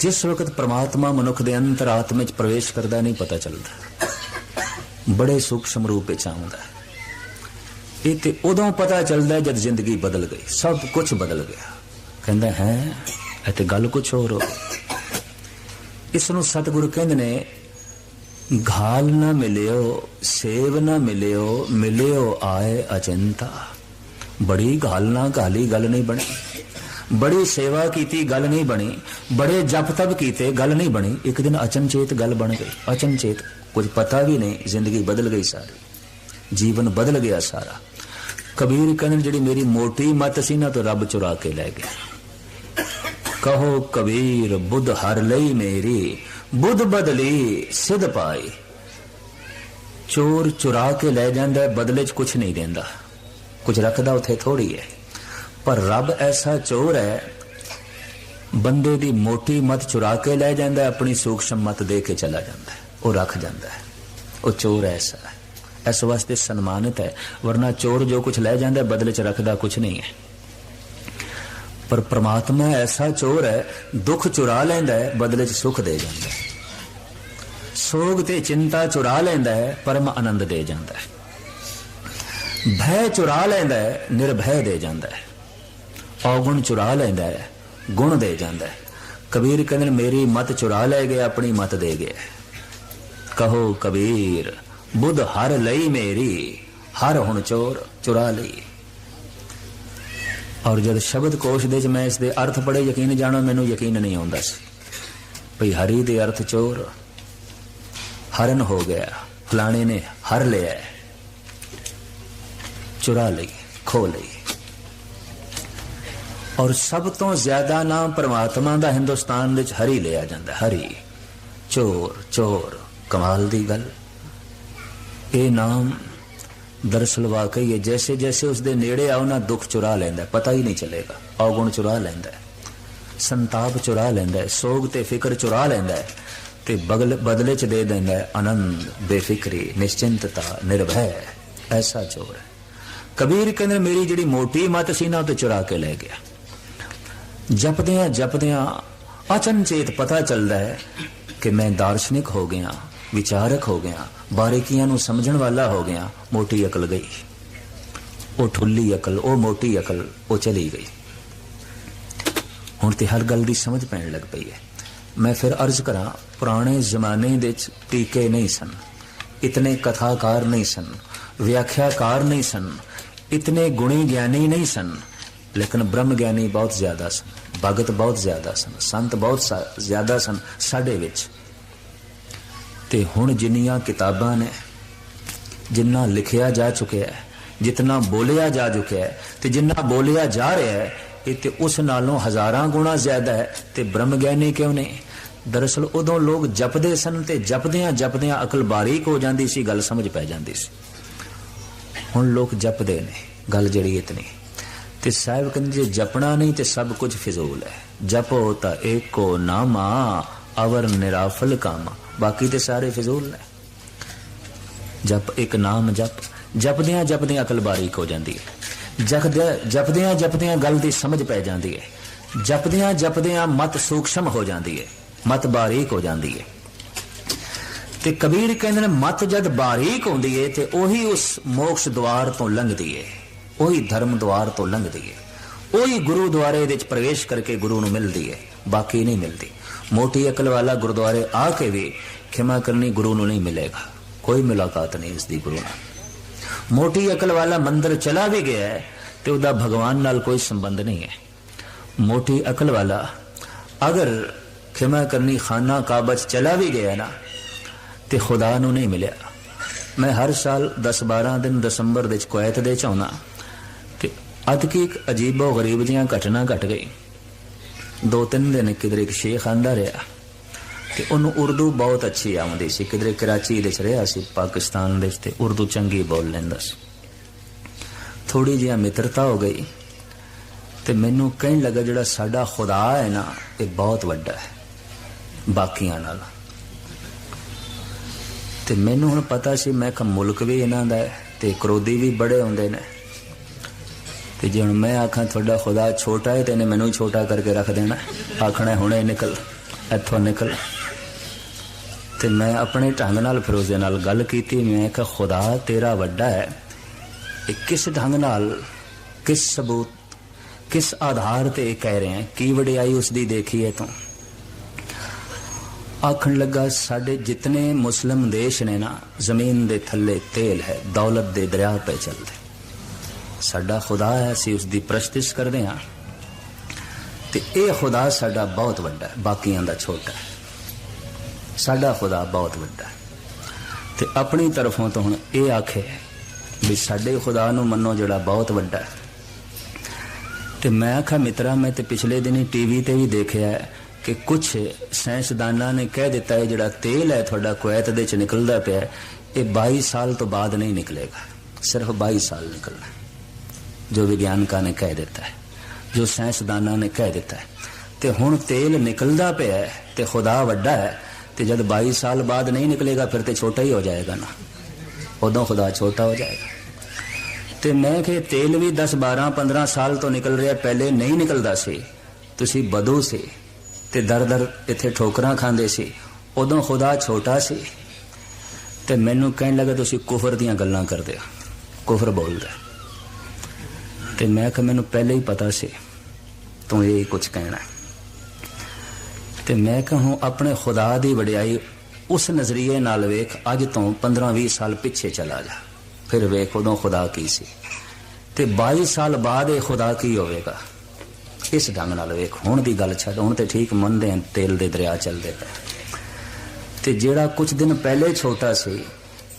ਜਿਸ ਵਕਤ ਪ੍ਰਮਾਤਮਾ ਮਨੁੱਖ ਦੇ ਅੰਤਰ ਆਤਮੇ ਚ ਪ੍ਰਵੇਸ਼ ਕਰਦਾ ਨਹੀਂ, ਪਤਾ ਚੱਲਦਾ ਬੜੇ ਸੂਖਸ਼ਮ ਰੂਪ ਵਿੱਚ ਆਉਂਦਾ ਹੈ। ਇਹ ਤੇ ਉਦੋਂ ਪਤਾ ਚੱਲਦਾ ਜਦ ਜ਼ਿੰਦਗੀ ਬਦਲ ਗਈ, ਸਭ ਕੁਝ ਬਦਲ ਗਿਆ। ਕਹਿੰਦਾ, ਹੈ, ਇਹ ਤੇ ਗੱਲ ਕੁਝ ਹੋਰ ਹੋ ਇਸ ਨੂੰ ਸਤਿਗੁਰੂ ਕਹਿੰਦੇ ਨੇ, ਘਾਲ ਨਾ ਮਿਲਿਓ, ਸੇਵ ਨਾ ਮਿਲਿਓ ਮਿਲਿਓ ਆਏ ਅਚੰਤਾ। ਬੜੀ ਘਾਲ ਨਾ ਘਾਲੀ ਗੱਲ ਨਹੀਂ ਬਣੀ। ਬੜੀ ਸੇਵਾ ਕੀਤੀ, ਗੱਲ ਨਹੀਂ ਬਣੀ। ਬੜੇ ਜਪ ਤਪ ਕੀਤੇ, ਗੱਲ ਨਹੀਂ ਬਣੀ। ਇੱਕ ਦਿਨ ਅਚਨਚੇਤ ਗੱਲ ਬਣ ਗਈ। ਅਚਨਚੇਤ ਕੁਝ ਪਤਾ ਵੀ ਨਹੀਂ, ਜ਼ਿੰਦਗੀ ਬਦਲ ਗਈ ਸਾਰੀ। ਜੀਵਨ ਬਦਲ ਗਿਆ ਸਾਰਾ। ਕਬੀਰ ਕਹਿੰਦੇ ਜਿਹੜੀ ਮੇਰੀ ਮੋਟੀ ਮਤ ਸੀ ਨਾ, ਤੋਂ ਰੱਬ ਚੁਰਾ ਕੇ ਲੈ ਗਿਆ। ਕਹੋ, ਕਬੀਰ, ਬੁੱਧ ਹਰ ਲਈ ਮੇਰੀ, ਬੁੱਧ ਬਦਲੀ ਸਿਧ ਪਾਈ। ਚੋਰ ਚੁਰਾ ਕੇ ਲੈ ਜਾਂਦਾ ਬਦਲੇ 'ਚ ਕੁਝ ਨਹੀਂ ਦਿੰਦਾ। ਕੁਝ ਰੱਖਦਾ ਉੱਥੇ ਥੋੜੀ ਹੈ। ਪਰ ਰੱਬ ਐਸਾ ਚੋਰ ਹੈ ਬੰਦੇ ਦੀ ਮੋਟੀ ਮਤ ਚੁਰਾ ਕੇ ਲੈ ਜਾਂਦਾ ਹੈ, ਆਪਣੀ ਸੂਖਸ਼ਮ ਮਤ ਦੇ ਕੇ ਚਲਾ ਜਾਂਦਾ ਉਹ ਰੱਖ ਜਾਂਦਾ ਹੈ। ਉਹ ਚੋਰ ਐਸਾ ਹੈ। ਇਸ ਵਾਸਤੇ ਸਨਮਾਨਿਤ ਹੈ ਵਰਨਾ ਚੋਰ ਜੋ ਕੁਝ ਲੈ ਜਾਂਦਾ ਬਦਲੇ 'ਚ ਰੱਖਦਾ ਕੁਝ ਨਹੀਂ ਹੈ। ਪਰ ਪ੍ਰਮਾਤਮਾ ਐਸਾ ਚੋਰ ਹੈ ਦੁੱਖ ਚੁਰਾ ਲੈਂਦਾ ਹੈ ਬਦਲੇ 'ਚ ਸੁੱਖ ਦੇ ਜਾਂਦਾ ਹੈ। ਸੋਗ ਤੇ ਚਿੰਤਾ ਚੁਰਾ ਲੈਂਦਾ ਹੈ ਪਰਮ ਆਨੰਦ ਦੇ ਜਾਂਦਾ ਹੈ। ਭੈ ਚੁਰਾ ਲੈਂਦਾ ਹੈ ਨਿਰਭੈ ਦੇ ਜਾਂਦਾ ਹੈ। ਔਗੁਣ ਚੁਰਾ ਲੈਂਦਾ ਹੈ, ਗੁਣ ਦੇ ਜਾਂਦਾ ਹੈ। ਕਬੀਰ ਕਹਿੰਦੇ ਮੇਰੀ ਮਤ ਚੁਰਾ ਲੈ ਗਿਆ, ਆਪਣੀ ਮਤ ਦੇ ਗਿਆ ਕਹੋ ਕਬੀਰ, ਬੁੱਧ ਹਰ ਲਈ ਮੇਰੀ, ਹਰ ਹੁਣ ਚੋਰ ਚੁਰਾ ਲਈ। ਔਰ ਜਦ ਸ਼ਬਦ ਕੋਸ਼ ਦੇ ਚ ਮੈਂ ਇਸ ਦੇ ਅਰਥ ਪੜੇ ਯਕੀਨ ਜਾਣਾ, ਮੈਨੂੰ ਯਕੀਨ ਨਹੀਂ ਆਉਂਦਾ ਸੀ। ਭਈ ਹਰੀ ਦੇ ਅਰਥ ਚੋਰ, ਹਰਨ ਹੋ ਗਿਆ, ਫਲਾਣੇ ਨੇ ਹਰ ਲਿਆ ਚੁਰਾ ਲਈ ਖੋ ਲਈ। ਔਰ ਸਭ ਤੋਂ ਜ਼ਿਆਦਾ ਨਾਮ ਪਰਮਾਤਮਾ ਦਾ ਹਿੰਦੁਸਤਾਨ ਵਿੱਚ ਹਰੀ ਲਿਆ ਜਾਂਦਾ, ਹਰੀ। ਚੋਰ ਚੋਰ, ਕਮਾਲ ਦੀ ਗੱਲ। ਇਹ ਨਾਮ ਦਰਸਲ ਵਾਕਈ ਹੈ ਜੈਸੇ ਜੈਸੇ ਉਸ ਦੇ ਨੇੜੇ ਆਉ ਨਾ ਦੁੱਖ ਚੁਰਾ ਲੈਂਦਾ ਪਤਾ ਹੀ ਨਹੀਂ ਚੱਲੇਗਾ, ਔਗੁਣ ਚੁਰਾ ਲੈਂਦਾ ਸੰਤਾਪ ਚੁਰਾ ਲੈਂਦਾ ਸੋਗ ਤੇ ਫਿਕਰ ਚੁਰਾ ਲੈਂਦਾ ਤੇ ਬਗਲ, ਬਦਲੇ ਚ ਦੇ ਦਿੰਦਾ ਆਨੰਦ, ਬੇਫਿਕਰੀ, ਨਿਸ਼ਚਿੰਤਤਾ, ਨਿਰਭੈ, ਐਸਾ ਚੋਰ ਹੈ। ਕਬੀਰ ਕਹਿੰਦੇ ਮੇਰੀ ਜਿਹੜੀ ਮੋਟੀ ਮਤ ਸੀ, ਨਾ ਉਹ ਤੇ ਚੁਰਾ ਕੇ ਲੈ ਗਿਆ। ਜਪਦਿਆਂ ਜਪਦਿਆਂ ਅਚਨਚੇਤ ਪਤਾ ਚੱਲਦਾ ਹੈ ਕਿ ਮੈਂ ਦਾਰਸ਼ਨਿਕ ਹੋ ਗਿਆ, ਵਿਚਾਰਕ ਹੋ ਗਿਆ, ਬਾਰੀਕੀਆਂ ਨੂੰ ਸਮਝਣ ਵਾਲਾ ਹੋ ਗਿਆ, ਮੋਟੀ ਅਕਲ ਗਈ। ਉਹ ਠੁੱਲੀ ਅਕਲ, ਉਹ ਮੋਟੀ ਅਕਲ, ਉਹ ਚਲੀ ਗਈ। ਹੁਣ ਤੇ ਹਰ ਗੱਲ ਦੀ ਸਮਝ ਪੈਣ ਲੱਗ ਪਈ ਹੈ। ਮੈਂ ਫਿਰ ਅਰਜ਼ ਕਰਾਂ, ਪੁਰਾਣੇ ਜ਼ਮਾਨੇ ਦੇ ਵਿੱਚ ਟੀਕੇ ਨਹੀਂ ਸਨ, ਇਤਨੇ ਕਥਾਕਾਰ ਨਹੀਂ ਸਨ, ਵਿਆਖਿਆਕਾਰ ਨਹੀਂ ਸਨ, ਇਤਨੇ ਗੁਣੀ ਗਿਆਨੀ ਨਹੀਂ ਸਨ ਲੇਕਿਨ ਬ੍ਰਹਮ ਗਿਆਨੀ ਬਹੁਤ ਜ਼ਿਆਦਾ ਸਨ, ਭਗਤ ਬਹੁਤ ਜ਼ਿਆਦਾ ਸਨ, ਸੰਤ ਬਹੁਤ ਸਾ- ਜ਼ਿਆਦਾ ਸਨ ਸਾਡੇ ਵਿੱਚ। ਤੇ ਹੁਣ ਜਿੰਨੀਆਂ ਕਿਤਾਬਾਂ ਨੇ, ਜਿੰਨਾ ਲਿਖਿਆ ਜਾ ਚੁੱਕਿਆ ਹੈ ਜਿੰਨਾ ਬੋਲਿਆ ਜਾ ਚੁੱਕਿਆ ਹੈ, ਤੇ ਜਿੰਨਾ ਬੋਲਿਆ ਜਾ ਰਿਹਾ ਹੈ, ਇਹ ਤੇ ਉਸ ਨਾਲੋਂ ਹਜ਼ਾਰਾਂ ਗੁਣਾ ਜ਼ਿਆਦਾ ਹੈ, ਤੇ ਬ੍ਰਹਮ ਗਿਆਨੀ ਕਿਉਂ ਨਹੀਂ? ਦਰਅਸਲ ਉਦੋਂ ਲੋਕ ਜਪਦੇ ਸਨ ਤੇ ਜਪਦਿਆਂ ਜਪਦਿਆਂ ਅਕਲ ਬਾਰੀਕ ਹੋ ਜਾਂਦੀ ਸੀ, ਗੱਲ ਸਮਝ ਪੈ ਜਾਂਦੀ ਸੀ। ਹੁਣ ਲੋਕ ਜਪਦੇ ਨੇ, ਗੱਲ ਜਿਹੜੀ ਇਤਨੀ। ਤੇ ਸਾਹਿਬ ਕਹਿੰਦੇ ਜੇ ਜਪਣਾ ਨਹੀਂ ਤੇ ਸਭ ਕੁਝ ਫਿਜ਼ੂਲ ਹੈ। ਜਪੋ ਤਾਂ ਏਕੋ ਨਾਮਾ ਅਵਰ ਨਿਰਾਫਲ ਕਾਮਾ। ਬਾਕੀ ਤੇ ਸਾਰੇ ਫਿਜ਼ੂਲ ਨੇ। ਜਪ ਇੱਕ ਨਾਮ ਜਪ। ਜਪਦਿਆਂ ਜਪਦਿਆਂ ਅਕਲ ਬਾਰੀਕ ਹੋ ਜਾਂਦੀ ਹੈ। ਜਪਦਿਆਂ ਜਪਦਿਆਂ ਜਪਦਿਆਂ ਗੱਲ ਦੀ ਸਮਝ ਪੈ ਜਾਂਦੀ ਹੈ। ਜਪਦਿਆਂ ਜਪਦਿਆਂ ਮਤ ਸੂਖਸ਼ਮ ਹੋ ਜਾਂਦੀ ਹੈ। ਮਤ ਬਾਰੀਕ ਹੋ ਜਾਂਦੀ ਹੈ। ਤੇ ਕਬੀਰ ਕਹਿੰਦੇ ਨੇ, ਮਤ ਜਦ ਬਾਰੀਕ ਹੁੰਦੀ ਏ ਤੇ ਉਹੀ ਉਸ ਮੋਕਸ਼ ਦਵਾਰ ਤੋਂ ਲੰਘਦੀ ਏ ਉਹੀ ਧਰਮ ਦੁਆਰ ਤੋਂ ਲੰਘਦੀ ਹੈ ਉਹੀ ਗੁਰੂ ਦੁਆਰੇ ਵਿੱਚ ਪ੍ਰਵੇਸ਼ ਕਰਕੇ ਗੁਰੂ ਨੂੰ ਮਿਲਦੀ ਹੈ ਬਾਕੀ ਨਹੀਂ ਮਿਲਦੀ। ਮੋਟੀ ਅਕਲ ਵਾਲਾ ਗੁਰਦੁਆਰੇ ਆ ਕੇ ਵੀ ਖਿਮਾ ਕਰਨੀ ਗੁਰੂ ਨੂੰ ਨਹੀਂ ਮਿਲੇਗਾ। ਕੋਈ ਮੁਲਾਕਾਤ ਨਹੀਂ ਇਸ ਦੀ ਗੁਰੂ ਨਾਲ। ਮੋਟੀ ਅਕਲ ਵਾਲਾ ਮੰਦਰ ਚਲਾ ਵੀ ਗਿਆ ਹੈ ਤੇ ਉਹਦਾ ਭਗਵਾਨ ਨਾਲ ਕੋਈ ਸੰਬੰਧ ਨਹੀਂ ਹੈ। ਮੋਟੀ ਅਕਲ ਵਾਲਾ ਅਗਰ ਖਿਮਾ ਕਰਨੀ ਖਾਨਾ ਕਾਬਜ ਚਲਾ ਵੀ ਗਿਆ ਨਾ, ਤੇ ਖੁਦਾ ਨੂੰ ਨਹੀਂ ਮਿਲਿਆ। ਮੈਂ ਹਰ ਸਾਲ 10-12 ਦਿਨ ਦਸੰਬਰ ਦੇ ਵਿੱਚ ਕੁਵੈਤ ਦੇ ਚ ਆਉਣਾ ਇੱਕ ਅਜੀਬੋ ਗਰੀਬ ਦੀਆਂ ਘਟਨਾ ਘਟ ਗਈ। ਦੋ ਤਿੰਨ ਦਿਨ ਕਿਧਰੇ ਇੱਕ ਸ਼ੇਖ ਆਂਦਾ ਰਿਹਾ ਤੇ ਉਹਨੂੰ ਉਰਦੂ ਬਹੁਤ ਅੱਛੀ ਆਉਂਦੀ ਸੀ। ਕਿਧਰੇ ਕਰਾਚੀ ਦੇ ਚ ਰਿਹਾ ਸੀ, ਪਾਕਿਸਤਾਨ ਦੇ ਵਿੱਚ ਤੇ ਉਰਦੂ ਚੰਗੀ ਬੋਲ ਲੈਂਦਾ ਸੀ। ਥੋੜੀ ਜਿਹੀ ਮਿੱਤਰਤਾ ਹੋ ਗਈ ਤੇ ਮੈਨੂੰ ਕਹਿਣ ਲੱਗਾ, ਜਿਹੜਾ ਸਾਡਾ ਖੁਦਾ ਹੈ ਨਾ, ਇਹ ਬਹੁਤ ਵੱਡਾ ਹੈ, ਬਾਕੀਆਂ ਨਾਲ। ਤੇ ਮੈਨੂੰ ਹੁਣ ਪਤਾ ਸੀ, ਮੈਂ ਕਿ ਮੁਲਕ ਵੀ ਇਹਨਾਂ ਦਾ ਹੈ ਤੇ ਕਰੋਦੀ ਵੀ ਬੜੇ ਹੁੰਦੇ ਨੇ। ਤੇ ਜੇ ਹੁਣ ਮੈਂ ਆਖਾਂ ਤੁਹਾਡਾ ਖੁਦਾ ਛੋਟਾ ਹੈ ਤੇ ਇਹਨੇ ਮੈਨੂੰ ਛੋਟਾ ਕਰਕੇ ਰੱਖ ਦੇਣਾ। ਆਖਣਾ ਹੁਣੇ ਨਿਕਲ, ਇੱਥੋਂ ਨਿਕਲ। ਤੇ ਮੈਂ ਆਪਣੇ ਢੰਗ ਨਾਲ ਫਿਰੋਜ਼ੇ ਨਾਲ ਗੱਲ ਕੀਤੀ, ਮੈਂ ਕਿਹਾ, ਖੁਦਾ ਤੇਰਾ ਵੱਡਾ ਹੈ ਇਹ ਕਿਸ ਢੰਗ ਨਾਲ, ਕਿਸ ਸਬੂਤ, ਕਿਸ ਆਧਾਰ ਤੇ ਇਹ ਕਹਿ ਰਹੇ ਹੈ ਕੀ ਵਡਿਆਈ ਉਸ ਦੀ ਦੇਖੀ ਹੈ ਤੂੰ? ਆਖਣ ਲੱਗਾ, ਸਾਡੇ ਜਿਤਨੇ ਮੁਸਲਮ ਦੇਸ਼ ਨੇ ਨਾ, ਜ਼ਮੀਨ ਦੇ ਥੱਲੇ ਤੇਲ ਹੈ, ਦੌਲਤ ਦੇ ਦਰਿਆ ਪੇ ਚੱਲਦੇ। ਸਾਡਾ ਖੁਦਾ ਹੈ, ਅਸੀਂ ਉਸ ਦੀ ਪ੍ਰਸ਼ਤਿਸ਼ ਕਰਦੇ ਹਾਂ। ਤੇ ਇਹ ਖੁਦਾ ਸਾਡਾ ਬਹੁਤ ਵੱਡਾ ਹੈ, ਬਾਕੀਆਂ ਦਾ ਛੋਟਾ ਹੈ। ਸਾਡਾ ਖੁਦਾ ਬਹੁਤ ਵੱਡਾ ਹੈ। ਤੇ ਆਪਣੀ ਤਰਫੋਂ ਤੋਂ ਹੁਣ ਇਹ ਆਖੇ ਵੀ ਸਾਡੇ ਖੁਦਾ ਨੂੰ ਮੰਨੋ ਜਿਹੜਾ ਬਹੁਤ ਵੱਡਾ ਹੈ। ਤੇ ਮੈਂ ਆਖਾ ਮਿੱਤਰਾ, ਮੈਂ ਤੇ ਪਿਛਲੇ ਦਿਨੀ ਟੀਵੀ ਤੇ ਵੀ ਦੇਖਿਆ ਕਿ ਕੁਝ ਸਾਇੰਸਦਾਨਾਂ ਨੇ ਕਹਿ ਦਿੱਤਾ ਹੈ, ਜਿਹੜਾ ਤੇਲ ਹੈ ਤੁਹਾਡਾ ਕੁਵੈਤ ਦੇ ਚ ਨਿਕਲਦਾ ਪਿਆ ਇਹ 22 ਸਾਲ ਤੋਂ ਬਾਅਦ ਨਹੀਂ ਨਿਕਲੇਗਾ। ਸਿਰਫ 22 ਸਾਲ ਨਿਕਲਣਾ ਜੋ ਵਿਗਿਆਨਕਾਂ ਨੇ ਕਹਿ ਦਿੱਤਾ ਹੈ, ਜੋ ਸਾਇੰਸਦਾਨਾਂ ਨੇ ਕਹਿ ਦਿੱਤਾ ਹੈ। ਤੇ ਹੁਣ ਤੇਲ ਨਿਕਲਦਾ ਪਿਆ ਹੈ ਤੇ ਖੁਦਾ ਵੱਡਾ ਹੈ ਤੇ ਜਦ 22 ਸਾਲ ਬਾਅਦ ਨਹੀਂ ਨਿਕਲੇਗਾ ਫਿਰ ਤੇ ਛੋਟਾ ਹੀ ਹੋ ਜਾਏਗਾ ਨਾ। ਉਦੋਂ ਖੁਦਾ ਛੋਟਾ ਹੋ ਜਾਏਗਾ। ਤੇ ਮੈਂ ਕਿ ਤੇਲ ਵੀ 10 12 15 ਸਾਲ ਤੋਂ ਨਿਕਲ ਰਿਹਾ, ਪਹਿਲੇ ਨਹੀਂ ਨਿਕਲਦਾ ਸੀ। ਤੁਸੀਂ ਬਦੂ ਸੀ ਤੇ ਦਰ ਦਰ ਇੱਥੇ ਠੋਕਰਾਂ ਖਾਂਦੇ ਸੀ। ਉਦੋਂ ਖੁਦਾ ਛੋਟਾ ਸੀ। ਤੇ ਮੈਨੂੰ ਕਹਿਣ ਲੱਗਾ, ਤੁਸੀਂ ਕੁਫਰ ਦੀਆਂ ਗੱਲਾਂ ਕਰਦੇ ਹੋ। ਕੁਫਰ ਬੋਲਦਾ ਤੇ ਮੈਂ ਕਿ ਮੈਨੂੰ ਪਹਿਲੇ ਹੀ ਪਤਾ ਸੀ, ਤੂੰ ਇਹ ਕੁਝ ਕਹਿਣਾ। ਤੇ ਮੈਂ ਕਹੂੰ ਆਪਣੇ ਖੁਦਾ ਦੀ ਵਡਿਆਈ ਉਸ ਨਜ਼ਰੀਏ ਨਾਲ ਵੇਖ, ਅੱਜ ਤੋਂ 15-20 ਸਾਲ ਪਿੱਛੇ ਚਲਾ ਜਾ। ਫਿਰ ਵੇਖ ਉਦੋਂ ਖੁਦਾ ਕੀ ਸੀ। ਤੇ 22 ਸਾਲ ਬਾਅਦ ਇਹ ਖੁਦਾ ਕੀ ਹੋਵੇਗਾ? ਇਸ ਢੰਗ ਨਾਲ ਵੇਖ, ਹੁਣ ਦੀ ਗੱਲ ਛੱਡ, ਹੁਣ ਤੇ ਠੀਕ ਮੰਨਦੇ ਹਨ ਤੇਲ ਦੇ ਦਰਿਆ ਚੱਲਦੇ ਪਏ। ਤੇ ਜਿਹੜਾ ਕੁਝ ਦਿਨ ਪਹਿਲੇ ਛੋਟਾ ਸੀ,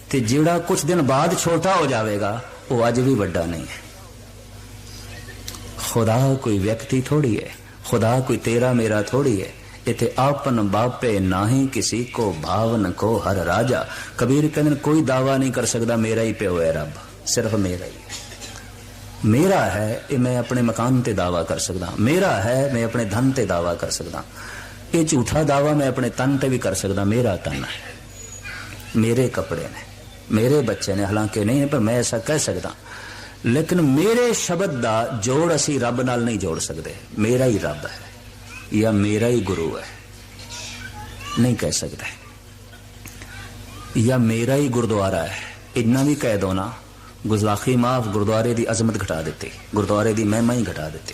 ਤੇ ਜਿਹੜਾ ਕੁਝ ਦਿਨ ਬਾਅਦ ਛੋਟਾ ਹੋ ਜਾਵੇਗਾ, ਉਹ ਅੱਜ ਵੀ ਵੱਡਾ ਨਹੀਂ ਹੈ। ਖੁਦਾ ਕੋਈ ਵਿਅਕਤੀ ਥੋੜੀ ਹੈ ਖੁਦਾ ਕੋਈ ਤੇਰਾ ਮੇਰਾ ਥੋੜੀ ਹੈ ਇਥੇ ਆਪਨ ਬਾਪੇ ਨਾਹੀ ਕਿਸੇ ਕੋ ਭਾਵਨ ਕੋ ਹਰ ਰਾਜਾ। ਕਬੀਰ ਕਹਿੰਦੇ ਕੋਈ ਦਾਵਾ ਨਹੀਂ ਕਰ ਸਕਦਾ, ਮੇਰਾ ਹੀ ਪਿਓ ਹੈ ਰੱਬ, ਸਿਰਫ ਮੇਰਾ ਹੀ। ਮੇਰਾ ਹੈ, ਇਹ ਮੈਂ ਆਪਣੇ ਮਕਾਨ ਤੇ ਦਾਵਾ ਕਰ ਸਕਦਾ। ਮੇਰਾ ਹੈ, ਮੈਂ ਆਪਣੇ ਧਨ ਤੇ ਦਾਵਾ ਕਰ ਸਕਦਾ। ਇਹ ਝੂਠਾ ਦਾਵਾ ਮੈਂ ਆਪਣੇ ਤਨ ਤੇ ਵੀ ਕਰ ਸਕਦਾ, ਮੇਰਾ ਤਨ ਹੈ। ਮੇਰੇ ਕੱਪੜੇ ਨੇ, ਮੇਰੇ ਬੱਚੇ ਨੇ, ਹਾਲਾਂਕਿ ਨਹੀਂ, ਪਰ ਮੈਂ ਐਸਾ ਕਹਿ ਸਕਦਾ। ਲੇਕਿਨ ਮੇਰੇ ਸ਼ਬਦ ਦਾ ਜੋੜ ਅਸੀਂ ਰੱਬ ਨਾਲ ਨਹੀਂ ਜੋੜ ਸਕਦੇ। ਮੇਰਾ ਹੀ ਰੱਬ ਹੈ ਜਾਂ ਮੇਰਾ ਹੀ ਗੁਰੂ ਹੈ। ਨਹੀਂ ਕਹਿ ਸਕਦੇ। ਜਾਂ ਮੇਰਾ ਹੀ ਗੁਰਦੁਆਰਾ ਹੈ। ਇੰਨਾ ਵੀ ਕਹਿ ਦੋ ਨਾ ਗੁਜ਼ਾਖੀ ਮਾਫ ਗੁਰਦੁਆਰੇ ਦੀ ਅਜ਼ਮਤ ਘਟਾ ਦਿੱਤੀ। ਗੁਰਦੁਆਰੇ ਦੀ ਮਹਿਮਾ ਹੀ ਘਟਾ ਦਿੱਤੀ।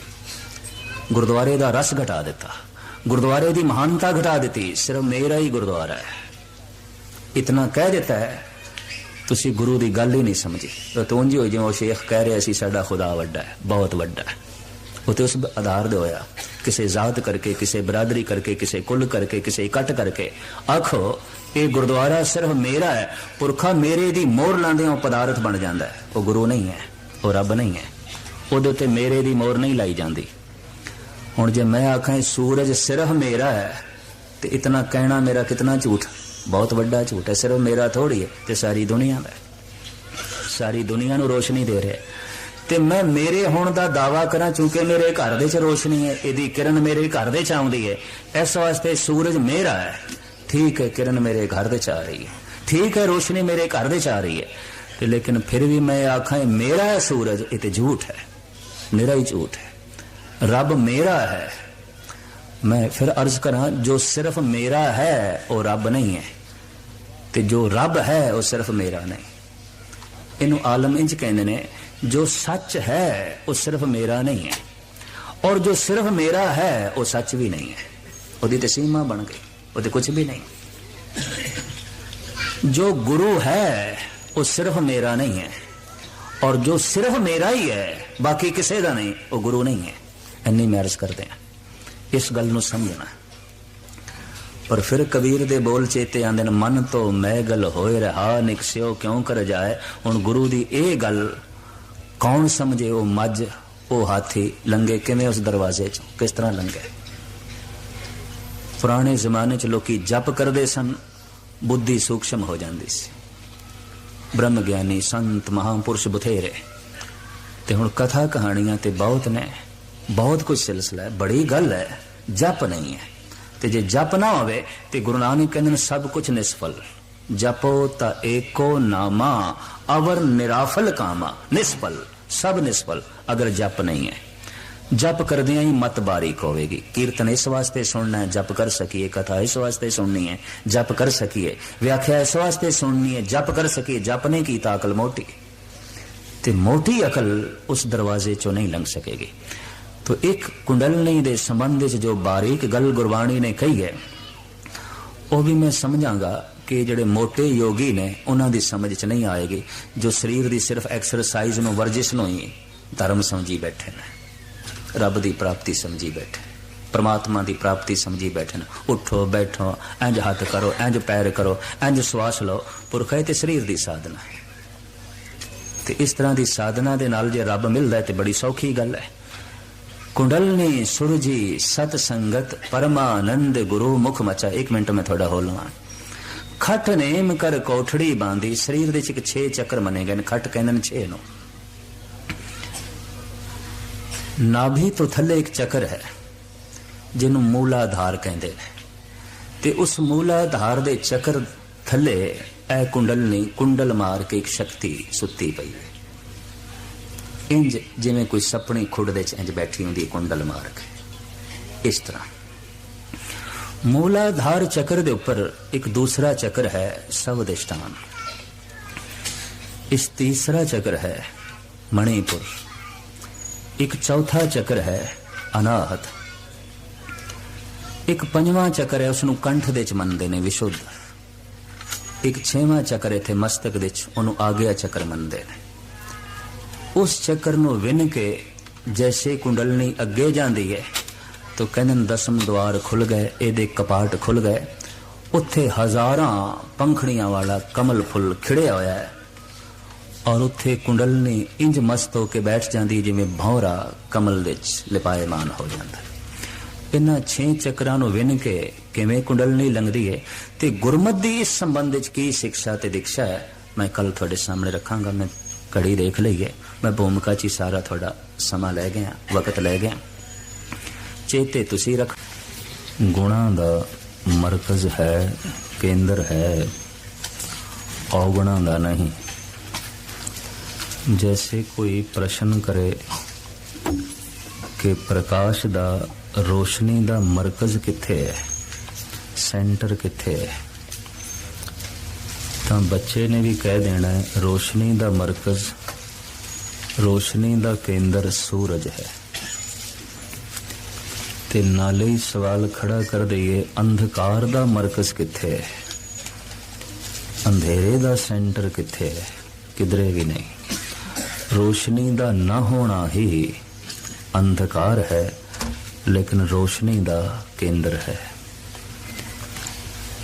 ਗੁਰਦੁਆਰੇ ਦਾ ਰਸ ਘਟਾ ਦਿੱਤਾ। ਗੁਰਦੁਆਰੇ ਦੀ ਮਹਾਨਤਾ ਘਟਾ ਦਿੱਤੀ। ਸਿਰਫ ਮੇਰਾ ਹੀ ਗੁਰਦੁਆਰਾ ਹੈ। ਇਤਨਾ ਕਹਿ ਦਿੱਤਾ ਹੈ ਤੁਸੀਂ ਗੁਰੂ ਦੀ ਗੱਲ ਹੀ ਨਹੀਂ ਸਮਝੀ। ਤੂੰ ਜੀ ਹੋਈ ਜਿਵੇਂ ਉਹ ਸ਼ੇਖ ਕਹਿ ਰਿਹਾ ਸੀ, ਸਾਡਾ ਖੁਦਾ ਵੱਡਾ ਹੈ, ਬਹੁਤ ਵੱਡਾ ਹੈ। ਉਹ ਤੇ ਉਸ ਆਧਾਰ ਦੇ ਹੋਇਆ, ਕਿਸੇ ਜ਼ਾਤ ਕਰਕੇ, ਕਿਸੇ ਬਰਾਦਰੀ ਕਰਕੇ, ਕਿਸੇ ਕੁੱਲ ਕਰਕੇ, ਕਿਸੇ ਇਕੱਠ ਕਰਕੇ ਆਖੋ ਇਹ ਗੁਰਦੁਆਰਾ ਸਿਰਫ ਮੇਰਾ ਹੈ, ਪੁਰਖਾ ਮੇਰੇ ਦੀ ਮੋਹਰ ਲਾਉਂਦੇ ਉਹ ਪਦਾਰਥ ਬਣ ਜਾਂਦਾ ਹੈ। ਉਹ ਗੁਰੂ ਨਹੀਂ ਹੈ, ਉਹ ਰੱਬ ਨਹੀਂ ਹੈ, ਉਹਦੇ ਉੱਤੇ ਮੇਰੇ ਦੀ ਮੋਹਰ ਨਹੀਂ ਲਾਈ ਜਾਂਦੀ। ਹੁਣ ਜੇ ਮੈਂ ਆਖਾਂ ਸੂਰਜ ਸਿਰਫ ਮੇਰਾ ਹੈ, ਤੇ ਇਤਨਾ ਕਹਿਣਾ ਮੇਰਾ ਕਿਤਨਾ ਝੂਠ ਬਹੁਤ ਵੱਡਾ ਝੂਠ ਹੈ, ਸਿਰਫ ਮੇਰਾ ਥੋੜੀ ਹੈ ਤੇ ਸਾਰੀ ਦੁਨੀਆ ਦਾ ਸਾਰੀ ਦੁਨੀਆ ਨੂੰ ਰੋਸ਼ਨੀ ਦੇ ਰਿਹਾ ਤੇ ਮੈਂ ਮੇਰੇ ਹੋਣ ਦਾ ਦਾਵਾ ਕਰਾਂ ਕਿਉਂਕਿ ਮੇਰੇ ਘਰ ਦੇ ਚ ਰੋਸ਼ਨੀ ਹੈ, ਇਹਦੀ ਕਿਰਨ ਮੇਰੇ ਘਰ ਦੇ ਚ ਆਉਂਦੀ ਹੈ। ਇਸ ਵਾਸਤੇ ਸੂਰਜ ਮੇਰਾ ਹੈ। ਠੀਕ ਹੈ, ਕਿਰਨ ਮੇਰੇ ਘਰ ਦੇ ਚ ਆ ਰਹੀ ਹੈ। ਠੀਕ ਹੈ, ਰੋਸ਼ਨੀ ਮੇਰੇ ਘਰ ਦੇ ਚ ਆ ਰਹੀ ਹੈ। ਤੇ ਲੇਕਿਨ ਫਿਰ ਵੀ ਮੈਂ ਆਖਾਂ ਮੇਰਾ ਹੈ ਸੂਰਜ, ਇਹ ਤੇ ਝੂਠ ਹੈ। ਮੇਰਾ ਹੀ ਝੂਠ ਹੈ। ਰੱਬ ਮੇਰਾ ਹੈ। ਮੈਂ ਫਿਰ ਅਰਜ਼ ਕਰਾਂ, ਜੋ ਸਿਰਫ ਮੇਰਾ ਹੈ, ਉਹ ਰੱਬ ਨਹੀਂ ਹੈ। ਤੇ ਜੋ ਰੱਬ ਹੈ, ਉਹ ਸਿਰਫ ਮੇਰਾ ਨਹੀਂ। ਇਹਨੂੰ ਆਲਮ ਇੰਜ ਕਹਿੰਦੇ ਨੇ, ਜੋ ਸੱਚ ਹੈ, ਉਹ ਸਿਰਫ ਮੇਰਾ ਨਹੀਂ ਹੈ। ਔਰ ਜੋ ਸਿਰਫ ਮੇਰਾ ਹੈ, ਉਹ ਸੱਚ ਵੀ ਨਹੀਂ ਹੈ। ਉਹਦੀ ਤੇ ਸੀਮਾ ਬਣ ਗਈ, ਉਹਦੇ ਕੁਝ ਵੀ ਨਹੀਂ। ਜੋ ਗੁਰੂ ਹੈ, ਉਹ ਸਿਰਫ ਮੇਰਾ ਨਹੀਂ ਹੈ। ਔਰ ਜੋ ਸਿਰਫ ਮੇਰਾ ਹੀ ਹੈ, ਬਾਕੀ ਕਿਸੇ ਦਾ ਨਹੀਂ, ਉਹ ਗੁਰੂ ਨਹੀਂ ਹੈ। ਇੰਨੀ ਮੈਰਜ ਕਰਦੇ ਆ ਇਸ ਗੱਲ ਨੂੰ ਸਮਝਣਾ। ਪਰ ਫਿਰ ਕਬੀਰ ਦੇ ਬੋਲ ਚੇਤੇ ਆਂਦੇ ਨੇ ਮਨ ਤੋਂ ਮੈਗਲ ਹੋਏ ਰਹਾ ਨਿਕਸਿਓ ਕਿਉਂ ਕਰ ਜਾਏ? ਹੁਣ ਗੁਰੂ ਦੀ ਇਹ ਗੱਲ ਕੌਣ ਸਮਝੇ? ਉਹ ਮੱਝ, ਉਹ ਹਾਥੀ ਲੰਗੇ ਕਿਵੇਂ ਉਸ ਦਰਵਾਜ਼ੇ ਚ? ਕਿਸ ਤਰ੍ਹਾਂ ਲੰਗੇ ਪੁਰਾਣੇ ਜ਼ਮਾਨੇ 'ਚ ਲੋਕੀ ਜਪ ਕਰਦੇ ਸਨ, ਬੁੱਧੀ ਸੂਖਸ਼ਮ ਹੋ ਜਾਂਦੀ ਸੀ। ਬ੍ਰਹਮ ਗਿਆਨੀ, ਸੰਤ, ਮਹਾਪੁਰਸ਼ ਬਥੇਰੇ। ਤੇ ਹੁਣ ਕਥਾ ਕਹਾਣੀਆਂ ਤੇ ਬਹੁਤ ਨੇ। ਬਹੁਤ ਕੁਝ ਸਿਲਸਿਲਾ ਹੈ, ਬੜੀ ਗੱਲ ਹੈ, ਜਪ ਨਹੀਂ ਹੈ। ਤੇ ਜੇ ਜਪ ਨਾ ਹੋਵੇ ਤੇ ਗੁਰੂ ਨਾਨਕ ਕਹਿੰਦੇ ਨੇ ਸਭ ਕੁਝ ਨਿਸਫਲ। ਜਪੋ ਤਾਂ ਏਕੋ ਨਾਮਾ, ਅਵਰ ਨਿਰਾਫਲ ਕਾਮਾ। ਨਿਸਫਲ, ਸਭ ਨਿਸਫਲ, ਅਗਰ ਜਪ ਨਹੀਂ ਹੈ। ਜਪ ਕਰਦਿਆਂ ਹੀ ਮਤ ਬਾਰੀਕ ਹੋਵੇਗੀ। ਕੀਰਤਨ ਇਸ ਵਾਸਤੇ ਸੁਣਨਾ ਹੈ, ਜਪ ਕਰ ਸਕੀਏ, ਕਥਾ ਇਸ ਵਾਸਤੇ ਸੁਣਨੀ ਹੈ, ਜਪ ਕਰ ਸਕੀਏ। ਵਿਆਖਿਆ ਇਸ ਵਾਸਤੇ ਸੁਣਨੀ ਹੈ, ਜਪ ਕਰ ਸਕੀਏ, ਜਪ ਨੇ ਕੀਤਾ ਅਕਲ ਮੋਟੀ। ਤੇ ਮੋਟੀ ਅਕਲ ਉਸ ਦਰਵਾਜ਼ੇ ਚੋਂ ਨਹੀਂ ਲੰਘ ਸਕੇਗੀ। ਤੋ ਇੱਕ ਕੁੰਡਲਨੀ ਦੇ ਸੰਬੰਧ ਵਿੱਚ ਜੋ ਬਾਰੀਕ ਗੱਲ ਗੁਰਬਾਣੀ ਨੇ ਕਹੀ ਹੈ ਉਹ ਵੀ ਮੈਂ ਸਮਝਾਂਗਾ ਕਿ ਜਿਹੜੇ ਮੋٹے ਯੋਗੀ ਨੇ ਉਹਨਾਂ ਦੀ ਸਮਝ 'ਚ ਨਹੀਂ ਆਏਗੀ ਜੋ ਸਰੀਰ ਦੀ ਸਿਰਫ ਐਕਸਰਸਾਈਜ਼ ਨੂੰ ਵਰਜਿਸ਼ ਨੂੰ ਹੀ ਧਰਮ ਸਮਝੀ ਬੈਠੇ ਨੇ ਰੱਬ ਦੀ ਪ੍ਰਾਪਤੀ ਸਮਝੀ ਬੈਠੇ ਪਰਮਾਤਮਾ ਦੀ ਪ੍ਰਾਪਤੀ ਸਮਝੀ ਬੈਠੇ ਨੇ ਉਠੋ ਬੈਠੋ ਇੰਜ ਹੱਥ ਕਰੋ ਇੰਜ ਪੈਰ ਕਰੋ ਇੰਜ ਸਵਾਸ ਲਓ ਪੁਰਖ ਹੈ ਤੇ ਸਰੀਰ ਦੀ ਸਾਧਨਾ ਹੈ ਤੇ ਇਸ ਤਰ੍ਹਾਂ ਦੀ ਸਾਧਨਾ ਦੇ ਨਾਲ ਜੇ ਰੱਬ ਮਿਲਦਾ ਹੈ ਤੇ ਬੜੀ ਸੌਖੀ ਗੱਲ ਹੈ ਕੁੰਡਲਨੀ ਸੁਰਜੀ ਸਤ ਸੰਗਤ ਪਰਮਾਨੰਦ ਗੁਰੂ ਮੁਖ ਮਚਾ। 1 ਮਿੰਟ ਮੈਂ ਤੁਹਾਡਾ ਹੋ ਲਵਾਂ। ਖਟ ਨੇਮ ਕਰ ਕੋਠੜੀ ਬਾਂਦੀ, ਸਰੀਰ ਦੇ ਚ 6 ਚੱਕਰ ਮੰਨੇ ਗਏ ਨੇ। ਖਟ ਕਹਿੰਦੇ ਨੇ 6 ਨੂੰ। ਨਾਭੀ ਤੋਂ ਥੱਲੇ ਇੱਕ ਚੱਕਰ ਹੈ, ਜਿਹਨੂੰ ਮੂਲਾਧਾਰ ਕਹਿੰਦੇ ਨੇ। ਤੇ ਉਸ ਮੂਲਾਧਾਰ ਦੇ ਚੱਕਰ ਥੱਲੇ ਇਹ ਕੁੰਡਲਨੀ ਕੁੰਡਲ ਮਾਰ ਕੇ ਇੱਕ ਸ਼ਕਤੀ ਸੁੱਤੀ ਪਈ ਹੈ। ਇੰਜ ਜਿਵੇਂ ਕੋਈ ਸਪਣੀ ਖੁੱਡ ਦੇ ਚ ਇੰਜ ਬੈਠੀ ਹੁੰਦੀ ਕੁੰਡਲ ਮਾਰ ਕੇ। ਇਸ ਤਰ੍ਹਾਂ। ਮੂਲਾਧਾਰ ਚੱਕਰ ਦੇ ਉੱਪਰ ਇੱਕ ਦੂਸਰਾ ਚੱਕਰ ਹੈ ਸਵਦਿਸ਼ਟਾਨ ਇਸ ਤੀਸਰਾ ਚੱਕਰ ਹੈ ਮਣੀਪੁਰ। ਇੱਕ ਚੌਥਾ ਚੱਕਰ ਹੈ ਅਨਾਹਤ। ਇੱਕ ਪੰਜਵਾਂ ਚੱਕਰ ਹੈ ਉਸ ਨੂੰ ਕੰਠ ਦੇ ਚ ਮੰਨਦੇ ਨੇ ਵਿਸ਼ੁੱਧ। ਇੱਕ ਛੇਵਾਂ ਚੱਕਰ ਇੱਥੇ ਮਸਤਕ ਦੇ ਚ, ਉਹਨੂੰ ਆਗਿਆ ਚੱਕਰ ਮੰਨਦੇ ਨੇ। ਉਸ ਚੱਕਰ ਨੂੰ ਵਿੰਨ ਕੇ ਜੈਸੇ ਕੁੰਡਲਨੀ ਅੱਗੇ ਜਾਂਦੀ ਹੈ, ਤੋ ਕਹਿੰਦੇ ਦਸਮ ਦਵਾਰ ਖੁੱਲ ਗਏ, ਇਹਦੇ ਕਪਾਟ ਖੁੱਲ ਗਏ। ਉੱਥੇ ਹਜ਼ਾਰਾਂ ਪੰਖੜੀਆਂ ਵਾਲਾ ਕਮਲ ਫੁੱਲ ਖਿੜਿਆ ਹੋਇਆ ਹੈ। ਔਰ ਉੱਥੇ ਕੁੰਡਲਨੀ ਇੰਜ ਮਸਤ ਹੋ ਕੇ ਬੈਠ ਜਾਂਦੀ ਜਿਵੇਂ ਭੌਰਾ ਕਮਲ ਵਿੱਚ ਲਿਪਾਇਮਾਨ ਹੋ ਜਾਂਦਾ ਇਹਨਾਂ ਛੇ ਚੱਕਰਾਂ ਨੂੰ ਵਿੰਨ ਕੇ ਕਿਵੇਂ ਕੁੰਡਲਨੀ ਲੰਘਦੀ ਹੈ, ਤੇ ਗੁਰਮਤ ਦੀ ਇਸ ਸੰਬੰਧ ਵਿੱਚ ਕੀ ਸਿੱਖਿਆ ਤੇ ਦਿਕਸ਼ਾ ਹੈ, ਮੈਂ ਕੱਲ ਤੁਹਾਡੇ ਸਾਹਮਣੇ ਰੱਖਾਂਗਾ। ਮੈਂ ਘੜੀ ਦੇਖ ਲਈਏ। ਮੈਂ ਭੂਮਿਕਾ 'ਚ ਸਾਰਾ ਤੁਹਾਡਾ ਸਮਾਂ ਲੈ ਗਿਆ, ਵਕਤ ਲੈ ਗਿਆ। ਚੇਤੇ ਤੁਸੀਂ ਰੱਖ ਗੁਣਾ ਦਾ ਮਰਕਜ਼ ਹੈ, ਕੇਂਦਰ ਹੈ, ਔਗਣਾ ਦਾ ਨਹੀਂ। ਜੈਸੇ ਕੋਈ ਪ੍ਰਸ਼ਨ ਕਰੇ ਕਿ ਪ੍ਰਕਾਸ਼ ਦਾ, ਰੋਸ਼ਨੀ ਦਾ ਮਰਕਜ਼ ਕਿੱਥੇ ਹੈ? ਸੈਂਟਰ ਕਿੱਥੇ ਹੈ? ਤਾਂ ਬੱਚੇ ਨੇ ਵੀ ਕਹਿ ਦੇਣਾ ਹੈ, ਰੋਸ਼ਨੀ ਦਾ ਮਰਕਜ਼, ਰੋਸ਼ਨੀ ਦਾ ਕੇਂਦਰ ਸੂਰਜ ਹੈ। ਤੇ ਨਾਲੇ ਹੀ ਸਵਾਲ ਖੜਾ ਕਰ ਦਈਏ, ਅੰਧਕਾਰ ਦਾ ਮਰਕਜ਼ ਕਿੱਥੇ ਹੈ? ਅੰਧੇਰੇ ਦਾ ਸੈਂਟਰ ਕਿੱਥੇ ਹੈ? ਕਿਧਰੇ ਵੀ ਨਹੀਂ। ਰੋਸ਼ਨੀ ਦਾ ਨਾ ਹੋਣਾ ਹੀ ਅੰਧਕਾਰ ਹੈ, ਲੇਕਿਨ ਰੋਸ਼ਨੀ ਦਾ ਕੇਂਦਰ ਹੈ।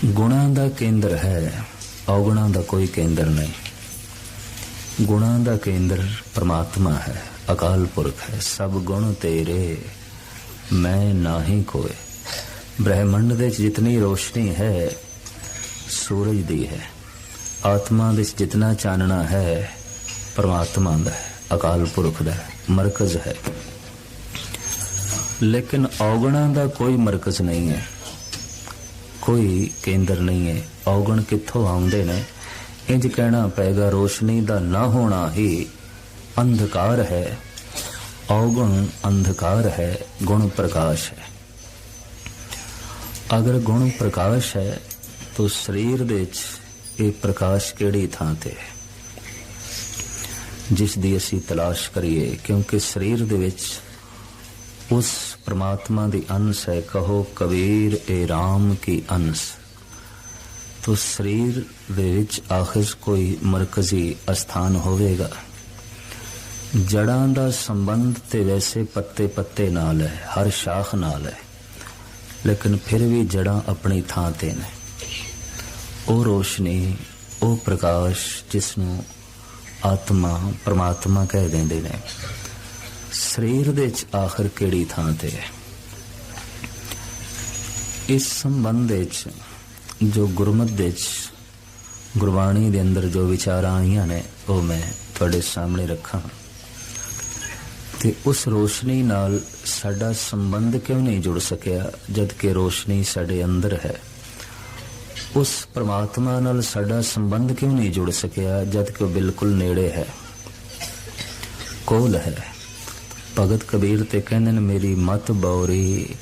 ਗੁਣਾ ਦਾ ਕੇਂਦਰ ਹੈ। ਔਗੁਣਾ ਦਾ ਕੋਈ ਕੇਂਦਰ ਨਹੀਂ। ਗੁਣਾਂ ਦਾ ਕੇਂਦਰ ਪਰਮਾਤਮਾ ਹੈ, ਅਕਾਲ ਪੁਰਖ ਹੈ। ਸਭ ਗੁਣ ਤੇਰੇ, ਮੈਂ ਨਾਹੀ ਕੋਏ। ਬ੍ਰਹਿਮੰਡ ਦੇ ਵਿੱਚ ਜਿਤਨੀ ਰੋਸ਼ਨੀ ਹੈ, ਸੂਰਜ ਦੀ ਹੈ। ਆਤਮਾ ਦੇ ਵਿੱਚ ਜਿਤਨਾ ਚਾਨਣਾ ਹੈ, ਪਰਮਾਤਮਾ ਦਾ ਹੈ, ਅਕਾਲ ਪੁਰਖ ਦਾ ਹੈ, ਮਰਕਜ਼ ਹੈ। ਲੇਕਿਨ ਔਗਣਾਂ ਦਾ ਕੋਈ ਮਰਕਜ਼ ਨਹੀਂ ਹੈ। ਕੋਈ ਕੇਂਦਰ ਨਹੀਂ ਹੈ। ਔਗਣ ਕਿੱਥੋਂ ਆਉਂਦੇ ਨੇ? ਇੰਜ ਕਹਿਣਾ ਪਏਗਾ, ਰੋਸ਼ਨੀ ਦਾ ਨਾ ਹੋਣਾ ਹੀ ਅੰਧਕਾਰ ਹੈ। ਔਗਣ ਅੰਧਕਾਰ ਹੈ, ਗੁਣ ਪ੍ਰਕਾਸ਼ ਹੈ। ਅਗਰ ਗੁਣ ਪ੍ਰਕਾਸ਼ ਹੈ, ਤਾਂ ਸਰੀਰ ਦੇ ਵਿੱਚ ਇਹ ਪ੍ਰਕਾਸ਼ ਕਿਹੜੀ ਥਾਂ ਤੇ ਹੈ? ਜਿਸ ਦੀ ਅਸੀਂ ਤਲਾਸ਼ ਕਰੀਏ, ਕਿਉਂਕਿ ਸਰੀਰ ਦੇ ਵਿੱਚ ਉਸ ਪ੍ਰਮਾਤਮਾ ਦੀ ਅੰਸ਼ ਹੈ, ਕਹੋ ਕਬੀਰ ਏ RAM ਕੀ ਅੰਸ਼। ਤੋ ਸਰੀਰ ਦੇ ਵਿੱਚ ਆਖਿਰ ਕੋਈ ਮਰਕਜ਼ੀ ਅਸਥਾਨ ਹੋਵੇਗਾ। ਜੜਾਂ ਦਾ ਸੰਬੰਧ ਤੇ ਵੈਸੇ ਪੱਤੇ ਪੱਤੇ ਨਾਲ ਹੈ, ਹਰ ਸ਼ਾਖ ਨਾਲ ਹੈ। ਲੇਕਿਨ ਫਿਰ ਵੀ ਜੜਾਂ ਆਪਣੀ ਥਾਂ ਤੇ ਨੇ। ਉਹ ਰੋਸ਼ਨੀ, ਉਹ ਪ੍ਰਕਾਸ਼ ਜਿਸ ਨੂੰ ਆਤਮਾ, ਪਰਮਾਤਮਾ ਕਹਿ ਦਿੰਦੇ ਨੇ। ਸਰੀਰ ਦੇ ਵਿੱਚ ਆਖਰ ਕਿਹੜੀ ਥਾਂ ਤੇ ਹੈ? ਇਸ ਸੰਬੰਧ ਵਿੱਚ ਜੋ ਗੁਰਮਤਿ ਦੇ ਵਿੱਚ ਗੁਰਬਾਣੀ ਦੇ ਅੰਦਰ ਜੋ ਵਿਚਾਰਾਂ ਆਈਆਂ ਨੇ, ਉਹ ਮੈਂ ਤੁਹਾਡੇ ਸਾਹਮਣੇ ਰੱਖਾਂ। ਤੇ ਉਸ ਰੋਸ਼ਨੀ ਨਾਲ ਸਾਡਾ ਸੰਬੰਧ ਕਿਉਂ ਨਹੀਂ ਜੁੜ ਸਕਿਆ ਜਦ ਕਿ ਰੋਸ਼ਨੀ ਸਾਡੇ ਅੰਦਰ ਹੈ? ਉਸ ਪ੍ਰਮਾਤਮਾ ਨਾਲ ਸਾਡਾ ਸੰਬੰਧ ਕਿਉਂ ਨਹੀਂ ਜੁੜ ਸਕਿਆ ਜਦ ਕਿ ਉਹ ਬਿਲਕੁਲ ਨੇੜੇ ਹੈ? ਕੋਲ ਹੈ। ਭਗਤ ਕਬੀਰ ਤੇ ਕਹਿੰਦੇ ਨੇ, ਮੇਰੀ ਮਤ ਬੌਰੀ,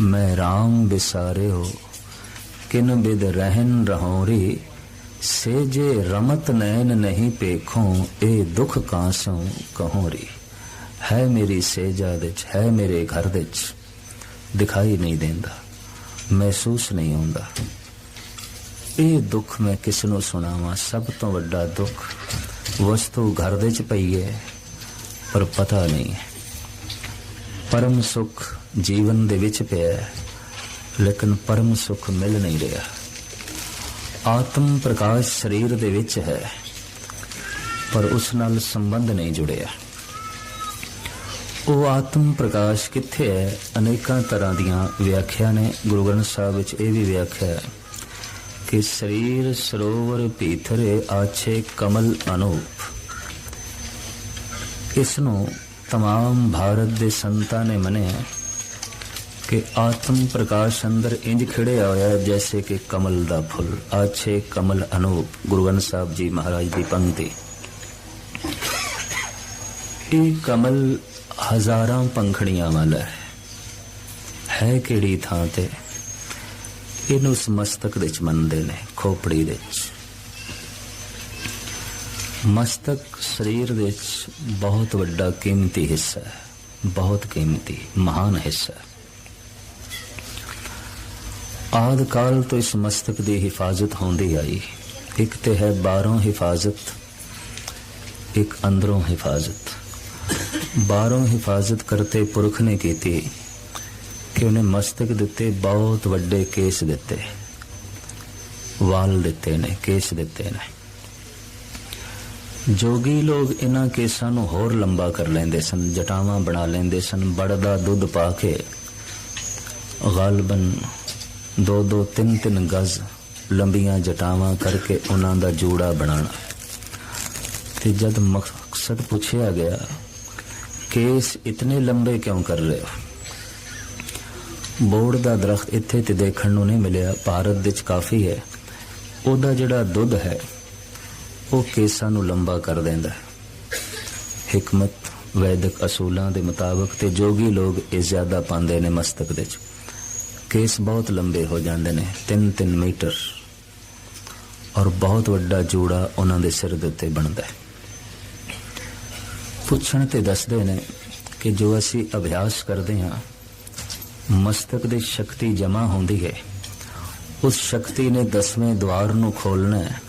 ਮੈਂ ਰਾਮ ਵਿਸਾਰਿਓ ਕਿਨ ਬਿਦ ਰਹਿਨ ਰਹੋਰੀ ਸੇਜੇ ਰਮਤ ਨੈਣ ਨਹੀਂ ਪੇਖੋਂ ਇਹ ਦੁੱਖ ਕਾਸੋਂ ਕਹੋਰੀ। ਹੈ ਮੇਰੀ ਸੇਜਾ ਵਿੱਚ, ਹੈ ਮੇਰੇ ਘਰ ਵਿੱਚ, ਦਿਖਾਈ ਨਹੀਂ ਦਿੰਦਾ, ਮਹਿਸੂਸ ਨਹੀਂ ਹੁੰਦਾ। ਇਹ ਦੁੱਖ ਮੈਂ ਕਿਸ ਨੂੰ ਸੁਣਾਵਾਂ? ਸਭ ਤੋਂ ਵੱਡਾ ਦੁੱਖ ਵਸਤੂ ਘਰ ਦੇ ਚ ਪਈ ਹੈ। ਪਰ ਪਤਾ ਨਹੀਂ। ਪਰਮ ਸੁਖ ਜੀਵਨ ਦੇ ਵਿੱਚ ਪਿਆ ਹੈ, ਲੇਕਿਨ ਪਰਮ ਸੁਖ ਮਿਲ ਨਹੀਂ ਰਿਹਾ। ਆਤਮ ਪ੍ਰਕਾਸ਼ ਸਰੀਰ ਦੇ ਵਿੱਚ ਹੈ, ਪਰ ਉਸ ਨਾਲ ਸੰਬੰਧ ਨਹੀਂ ਜੁੜਿਆ। ਉਹ ਆਤਮ ਪ੍ਰਕਾਸ਼ ਕਿੱਥੇ ਹੈ? ਅਨੇਕਾਂ ਤਰ੍ਹਾਂ ਦੀਆਂ ਵਿਆਖਿਆ ਨੇ। ਗੁਰੂ ਗ੍ਰੰਥ ਸਾਹਿਬ ਵਿੱਚ ਇਹ ਵੀ ਵਿਆਖਿਆ ਹੈ ਕਿ ਸਰੀਰ ਸਰੋਵਰ ਭੀਤਰੇ ਆਛੇ ਕਮਲ ਅਨੂਪ। ਇਸ ਨੂੰ तमाम ਭਾਰਤ ਦੇ ਸੰਤਾਂ ਨੇ ਮੰਨਿਆ ਕਿ ਆਤਮ ਪ੍ਰਕਾਸ਼ ਅੰਦਰ ਇੰਜ ਖਿੜਿਆ ਹੋਇਆ ਹੈ ਜੈਸੇ ਕਿ ਕਮਲ ਦਾ ਫੁੱਲ ਆਛੇ ਕਮਲ ਅਨੂਪ ਗੁਰੂ ਗ੍ਰੰਥ ਸਾਹਿਬ ਜੀ ਮਹਾਰਾਜ ਦੀ ਪੰਕਤੀ ਇਹ ਕਮਲ ਹਜ਼ਾਰਾਂ ਪੰਖੜੀਆਂ ਵਾਲਾ ਹੈ ਹੈ ਕਿਹੜੀ ਥਾਂ ਤੇ ਇਹਨੂੰ ਉਸ ਮਸਤਕ ਦੇ ਵਿੱਚ ਮੰਨਦੇ ਨੇ ਖੋਪੜੀ ਦੇ ਵਿੱਚ ਮਸਤਕ ਸਰੀਰ ਵਿੱਚ ਬਹੁਤ ਵੱਡਾ ਕੀਮਤੀ ਹਿੱਸਾ ਹੈ, ਬਹੁਤ ਕੀਮਤੀ, ਮਹਾਨ ਹਿੱਸਾ ਹੈ। ਆਦ ਕਾਲ ਤੋਂ ਇਸ ਮਸਤਕ ਦੀ ਹਿਫਾਜ਼ਤ ਹੁੰਦੀ ਆਈ। ਇੱਕ ਤੇ ਹੈ ਬਾਹਰੋਂ ਹਿਫਾਜ਼ਤ, ਇੱਕ ਅੰਦਰੋਂ ਹਿਫਾਜ਼ਤ। ਬਾਹਰੋਂ ਹਿਫਾਜ਼ਤ ਕਰਤੇ ਪੁਰਖ ਨੇ ਕੀਤੀ ਕਿ ਉਹਨੇ ਮਸਤਕ ਦਿੱਤੇ, ਬਹੁਤ ਵੱਡੇ ਕੇਸ ਦਿੱਤੇ। ਵਾਲ ਦਿੱਤੇ ਨੇ, ਕੇਸ ਦਿੱਤੇ ਨੇ। ਜੋਗੀ ਲੋਕ ਇਹਨਾਂ ਕੇਸਾਂ ਨੂੰ ਹੋਰ ਲੰਬਾ ਕਰ ਲੈਂਦੇ ਸਨ, ਜਟਾਵਾਂ ਬਣਾ ਲੈਂਦੇ ਸਨ, ਬੜਦਾ ਦੁੱਧ ਪਾ ਕੇ। ਗਾਲਬਨ, ਦੋ ਦੋ ਤਿੰਨ ਤਿੰਨ ਗਜ਼ ਲੰਬੀਆਂ ਜਟਾਵਾਂ ਕਰਕੇ ਉਹਨਾਂ ਦਾ ਜੋੜਾ ਬਣਾਉਣਾ। ਤੇ ਜਦ ਮਕਸਦ ਪੁੱਛਿਆ ਗਿਆ, ਕੇਸ ਇਤਨੇ ਲੰਬੇ ਕਿਉਂ ਕਰ ਰਹੇ ਹੋ? ਬੋੜ ਦਾ ਦਰਖਤ ਇੱਥੇ ਤੇ ਦੇਖਣ ਨੂੰ ਨਹੀਂ ਮਿਲਿਆ, ਭਾਰਤ ਵਿੱਚ ਕਾਫੀ ਹੈ। ਉਹਦਾ ਜਿਹੜਾ ਦੁੱਧ ਹੈ ਉਹ ਕੇਸਾਂ ਨੂੰ ਲੰਬਾ ਕਰ ਦਿੰਦਾ ਹੈ। ਹਕਮਤ, ਵੈਦਿਕ ਅਸੂਲਾਂ ਦੇ ਮੁਤਾਬਕ ਤੇ ਜੋਗੀ ਲੋਕ ਇਹ ਜ਼ਿਆਦਾ ਪਾਉਂਦੇ ਨੇ ਮਸਤਕ ਦੇ ਵਿੱਚ। ਕੇਸ ਬਹੁਤ ਲੰਬੇ ਹੋ ਜਾਂਦੇ ਨੇ 3-3 ਮੀਟਰ। ਔਰ ਬਹੁਤ ਵੱਡਾ ਜੋੜਾ ਉਹਨਾਂ ਦੇ ਸਿਰ ਦੇ ਉੱਤੇ ਬਣਦਾ ਹੈ। ਪੁੱਛਣ ਤੇ ਦੱਸਦੇ ਨੇ ਕਿ ਜੋ ਅਸੀਂ ਅਭਿਆਸ ਕਰਦੇ ਹਾਂ, ਮਸਤਕ ਦੀ ਸ਼ਕਤੀ ਜਮਾ ਹੁੰਦੀ ਹੈ। ਉਸ ਸ਼ਕਤੀ ਨੇ ਦਸਵੇਂ ਦਵਾਰ ਨੂੰ ਖੋਲਣਾ ਹੈ।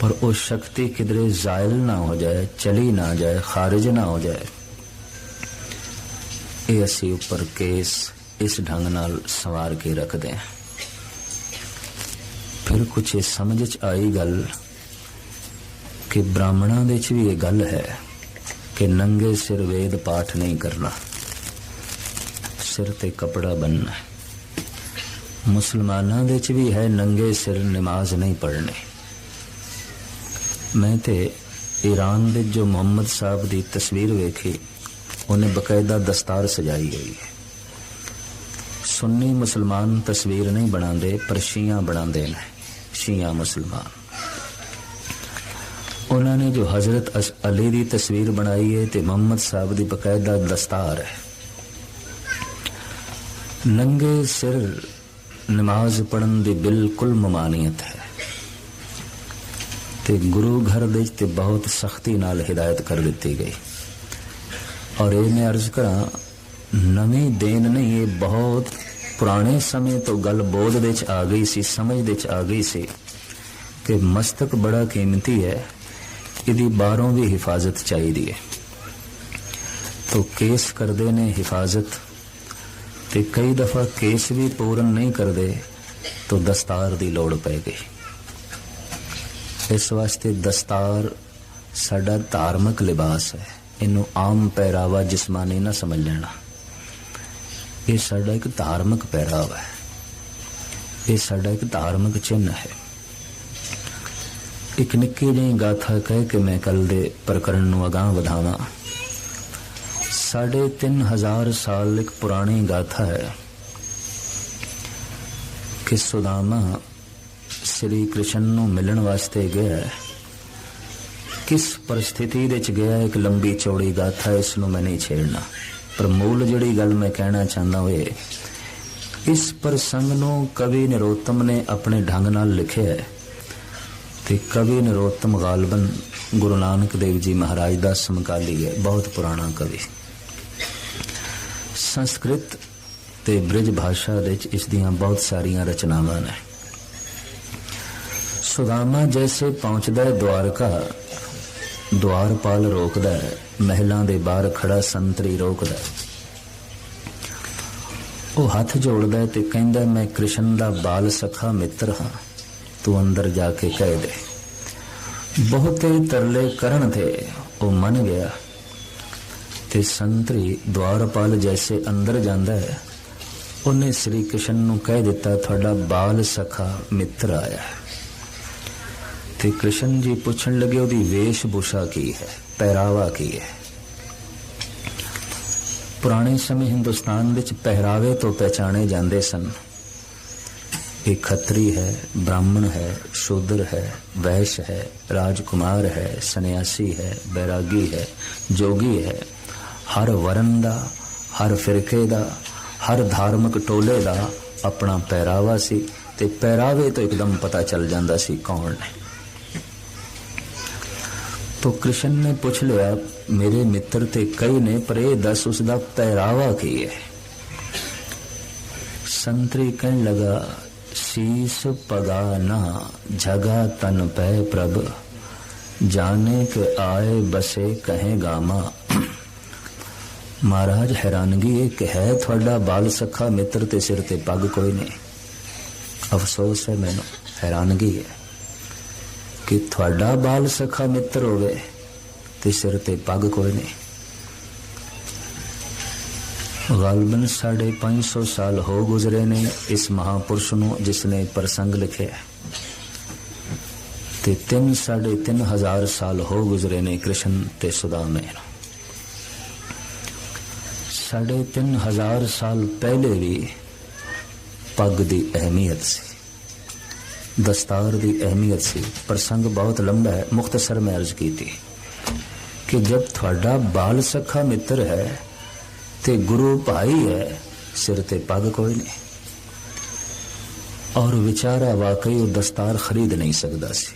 ਪਰ ਉਹ ਸ਼ਕਤੀ ਕਿਧਰੇ ਜ਼ਾਇਲ ਨਾ ਹੋ ਜਾਏ, ਚਲੀ ਨਾ ਜਾਏ, ਖਾਰਜ ਨਾ ਹੋ ਜਾਏ। ਇਹ ਅਸੀਂ ਉੱਪਰ ਕੇਸ ਇਸ ਢੰਗ ਨਾਲ ਸਵਾਰ ਕੇ ਰੱਖਦੇ ਹਾਂ। ਫਿਰ ਕੁਝ ਇਹ ਸਮਝ ਚ ਆਈ ਗੱਲ ਕਿ ਬ੍ਰਾਹਮਣਾਂ ਦੇ ਚ ਵੀ ਇਹ ਗੱਲ ਹੈ ਕਿ ਨੰਗੇ ਸਿਰ ਵੇਦ ਪਾਠ ਨਹੀਂ ਕਰਨਾ। ਸਿਰ ਤੇ ਕਪੜਾ ਬੰਨਣਾ। ਮੁਸਲਮਾਨਾਂ ਦੇ ਚ ਵੀ ਹੈ ਨੰਗੇ ਸਿਰ ਨਮਾਜ਼ ਨਹੀਂ ਪੜ੍ਹਨੀ। ਮੈਂ ਤੇ ਈਰਾਨ ਦੇ ਜੋ ਮੁਹੰਮਦ ਸਾਹਿਬ ਦੀ ਤਸਵੀਰ ਵੇਖੀ, ਉਹਨੇ ਬਕਾਇਦਾ ਦਸਤਾਰ ਸਜਾਈ ਹੋਈ ਹੈ। ਸੁੰਨੀ ਮੁਸਲਮਾਨ ਤਸਵੀਰ ਨਹੀਂ ਬਣਾਉਂਦੇ, ਪਰ ਸ਼ੀਆ ਬਣਾਉਂਦੇ ਨੇ, ਸ਼ੀਆ ਮੁਸਲਮਾਨ। ਉਹਨਾਂ ਨੇ ਜੋ ਹਜ਼ਰਤ ਅਲੀ ਦੀ ਤਸਵੀਰ ਬਣਾਈ ਹੈ ਤੇ ਮੁਹੰਮਦ ਸਾਹਿਬ ਦੀ ਬਕਾਇਦਾ ਦਸਤਾਰ ਹੈ। ਨੰਗੇ ਸਿਰ ਨਮਾਜ਼ ਪੜਨ ਦੀ ਬਿਲਕੁਲ ਮਮਾਨੀਅਤ ਹੈ। ਤੇ ਗੁਰੂ ਘਰ ਦੇ ਤੇ ਬਹੁਤ ਸਖਤੀ ਨਾਲ ਹਿਦਾਇਤ ਕਰ ਦਿੱਤੀ ਗਈ। ਔਰ ਇਹ ਮੈਂ ਅਰਜ਼ ਕਰਾਂ, ਨਵੀਂ ਦੇਨ ਨਹੀਂ, ਇਹ ਬਹੁਤ ਪੁਰਾਣੇ ਸਮੇਂ ਤੋਂ ਗੱਲ ਬੋਧ ਵਿੱਚ ਆ ਗਈ ਸੀ, ਸਮਝ ਵਿੱਚ ਆ ਗਈ ਸੀ ਕਿ ਮਸਤਕ ਬੜਾ ਕੀਮਤੀ ਹੈ, ਇਹਦੀ ਬਾਹਰੋਂ ਵੀ ਹਿਫਾਜ਼ਤ ਚਾਹੀਦੀ ਹੈ। ਤੋ ਕੇਸ ਕਰਦੇ ਨੇ ਹਿਫਾਜ਼ਤ ਤੇ ਕਈ ਦਫਾ ਕੇਸ ਵੀ ਪੂਰਨ ਨਹੀਂ ਕਰਦੇ, ਤੋਂ ਦਸਤਾਰ ਦੀ ਲੋੜ ਪੈ ਗਈ। ਇਸ ਵਾਸਤੇ ਦਸਤਾਰ ਸਾਡਾ ਧਾਰਮਿਕ ਲਿਬਾਸ ਹੈ। ਇਹਨੂੰ ਆਮ ਪਹਿਰਾਵਾ ਜਿਸਮਾਨੀ ਨਾ ਸਮਝ ਲੈਣਾ। ਇਹ ਸਾਡਾ ਇੱਕ ਧਾਰਮਿਕ ਪਹਿਰਾਵਾ ਹੈ। ਇਹ ਸਾਡਾ ਇੱਕ ਧਾਰਮਿਕ ਚਿੰਨ ਹੈ। ਇੱਕ ਨਿੱਕੀ ਜਿਹੀ ਗਾਥਾ ਕਹਿ ਕੇ ਮੈਂ ਕੱਲ ਦੇ ਪ੍ਰਕਰਨ ਨੂੰ ਅਗਾਹ ਵਧਾਵਾਂ। ਸਾਢੇ 3000 ਸਾਲ ਇੱਕ ਪੁਰਾਣੀ ਗਾਥਾ ਹੈ ਕਿ ਸੁਦਾਮਾ ਸ੍ਰੀ ਕ੍ਰਿਸ਼ਨ ਨੂੰ ਮਿਲਣ ਵਾਸਤੇ ਗਿਆ। ਕਿਸ ਪਰਿਸਥਿਤੀ ਦੇ ਚ ਗਿਆ ਇੱਕ ਲੰਬੀ ਚੌੜੀ ਗਾਥਾ, ਇਸ ਨੂੰ ਮੈਂ ਨਹੀਂ ਛੇੜਨਾ। ਪਰ ਮੂਲ ਜਿਹੜੀ ਗੱਲ ਮੈਂ ਕਹਿਣਾ ਚਾਹੁੰਦਾ ਹੋਏ ਇਸ ਪ੍ਰਸੰਗ ਨੂੰ ਕਵੀ ਨਰੋਤਮ ਨੇ ਆਪਣੇ ਢੰਗ ਨਾਲ ਲਿਖਿਆ ਹੈ। ਤੇ ਕਵੀ ਨਰੋਤਮ ਗਾਲਬਨ ਗੁਰੂ ਨਾਨਕ ਦੇਵ ਜੀ ਮਹਾਰਾਜ ਦਾ ਸਮਕਾਲੀ ਹੈ, ਬਹੁਤ ਪੁਰਾਣਾ ਕਵੀ। ਸੰਸਕ੍ਰਿਤ ਤੇ ਬ੍ਰਿਜ ਭਾਸ਼ਾ ਵਿੱਚ ਇਸ ਦੀਆਂ ਬਹੁਤ ਸਾਰੀਆਂ ਰਚਨਾਵਾਂ ਨੇ। ਸੁਦਾਮਾ ਜੈਸੇ ਪਹੁੰਚਦਾ ਹੈ ਦਵਾਰਕਾ ਦਵਾਰਪਾਲ ਰੋਕਦਾ ਹੈ, ਮਹਿਲਾਂ ਦੇ ਬਾਹਰ ਖੜਾ ਸੰਤਰੀ ਰੋਕਦਾ ਉਹ ਹੱਥ ਜੋੜਦਾ ਹੈ ਤੇ ਕਹਿੰਦਾ, ਮੈਂ ਕ੍ਰਿਸ਼ਨ ਦਾ ਬਾਲ ਸਖਾ ਮਿੱਤਰ ਹਾਂ। ਤੂੰ ਅੰਦਰ ਜਾ ਕੇ ਕਹਿ ਦੇ। ਬਹੁਤੇ ਤਰਲੇ ਕਰਨ ਤੇ ਉਹ ਮੰਨ ਗਿਆ। ਤੇ ਸੰਤਰੀ ਦਵਾਰਪਾਲ ਜੈਸੇ ਅੰਦਰ ਜਾਂਦਾ ਹੈ, ਉਹਨੇ ਸ੍ਰੀ ਕ੍ਰਿਸ਼ਨ ਨੂੰ ਕਹਿ ਦਿੱਤਾ, ਤੁਹਾਡਾ ਬਾਲ ਸਖਾ ਮਿੱਤਰ ਆਇਆ ਹੈ। ਤੇ ਕ੍ਰਿਸ਼ਨ ਜੀ ਪੁੱਛਣ ਲੱਗੇ, ਉਹਦੀ ਵੇਸ਼ਭੂਸ਼ਾ ਕੀ ਹੈ? ਪਹਿਰਾਵਾ ਕੀ ਹੈ? ਪੁਰਾਣੇ ਸਮੇਂ ਹਿੰਦੁਸਤਾਨ ਵਿੱਚ ਪਹਿਰਾਵੇ ਤੋਂ ਪਹਿਚਾਣੇ ਜਾਂਦੇ ਸਨ। ਇਹ ਖੱਤਰੀ ਹੈ, ਬ੍ਰਾਹਮਣ ਹੈ, ਸ਼ੂਦਰ ਹੈ, ਵੈਸ਼ ਹੈ, ਰਾਜਕੁਮਾਰ ਹੈ, ਸੰਨਿਆਸੀ ਹੈ, ਬੈਰਾਗੀ ਹੈ, ਜੋਗੀ ਹੈ। ਹਰ ਵਰਨ ਦਾ, ਹਰ ਫਿਰਕੇ ਦਾ, ਹਰ ਧਾਰਮਿਕ ਟੋਲੇ ਦਾ ਆਪਣਾ ਪਹਿਰਾਵਾ ਸੀ ਤੇ ਪਹਿਰਾਵੇ ਤੋਂ ਇੱਕਦਮ ਪਤਾ ਚੱਲ ਜਾਂਦਾ ਸੀ ਕੌਣ ਹੈ। ਤੋ ਕ੍ਰਿਸ਼ਨ ਨੇ ਪੁੱਛ ਲਿਆ ਮੇਰੇ ਮਿੱਤਰ ਤੇ ਕਈ ਨੇ ਪਰ ਇਹ ਦੱਸ ਉਸ ਦਾ ਪਹਿਰਾਵਾ ਕੀ ਹੈ ਸੰਤਰੀ ਕਹਿਣ ਲਗਾ ਸੀਸ ਪਗਾ ਨਾ ਜਗਾ ਤਨ ਪੈ ਪ੍ਰਭ ਜਾਣੇ ਕੇ ਆਏ ਬਸੇ ਕਹੇ ਗਾਮਾ ਮਹਾਰਾਜ ਹੈਰਾਨਗੀ ਇਹ ਕਿ ਹੈ ਤੁਹਾਡਾ ਬਾਲ ਸਖਾ ਮਿੱਤਰ ਤੇ ਸਿਰ ਤੇ ਪੱਗ ਕੋਈ ਨਹੀਂ ਅਫਸੋਸ ਹੈ ਮੈਨੂੰ ਹੈਰਾਨਗੀ ਹੈ ਕਿ ਤੁਹਾਡਾ ਬਾਲ ਸਖਾ ਮਿੱਤਰ ਹੋਵੇ ਤੇ ਸਿਰ ਤੇ ਪੱਗ ਕੋਈ ਨਹੀਂ। ਗਾਲਬਨ ਸਾਢੇ 500 ਸਾਲ ਹੋ ਗੁਜ਼ਰੇ ਨੇ ਇਸ ਮਹਾਪੁਰਸ਼ ਨੂੰ, ਜਿਸ ਨੇ ਪ੍ਰਸੰਗ ਲਿਖਿਆ ਤੇ 3 ਸਾਢੇ 3000 ਸਾਲ ਹੋ ਗੁਜ਼ਰੇ ਨੇ ਕ੍ਰਿਸ਼ਨ ਤੇ ਸੁਦਾਮੇ ਨੂੰ ਸਾਢੇ 3000 ਸਾਲ ਪਹਿਲੇ ਵੀ ਪੱਗ ਦੀ ਅਹਿਮੀਅਤ ਸੀ। ਦਸਤਾਰ ਦੀ ਅਹਿਮੀਅਤ ਸੀ, ਪ੍ਰਸੰਗ ਬਹੁਤ ਲੰਬਾ ਹੈ, ਮੁਖਤਸਰ ਮੈਂ ਅਰਜ਼ ਕੀਤੀ ਕਿ ਜਦ ਤੁਹਾਡਾ ਬਾਲ ਸਖਾ ਮਿੱਤਰ ਹੈ ਤੇ ਗੁਰੂ ਭਾਈ ਹੈ, ਸਿਰ ਤੇ ਪੱਗ ਕੋਈ ਨਹੀਂ। ਔਰ ਵਿਚਾਰਾ ਵਾਕਈ ਉਹ ਦਸਤਾਰ ਖਰੀਦ ਨਹੀਂ ਸਕਦਾ ਸੀ,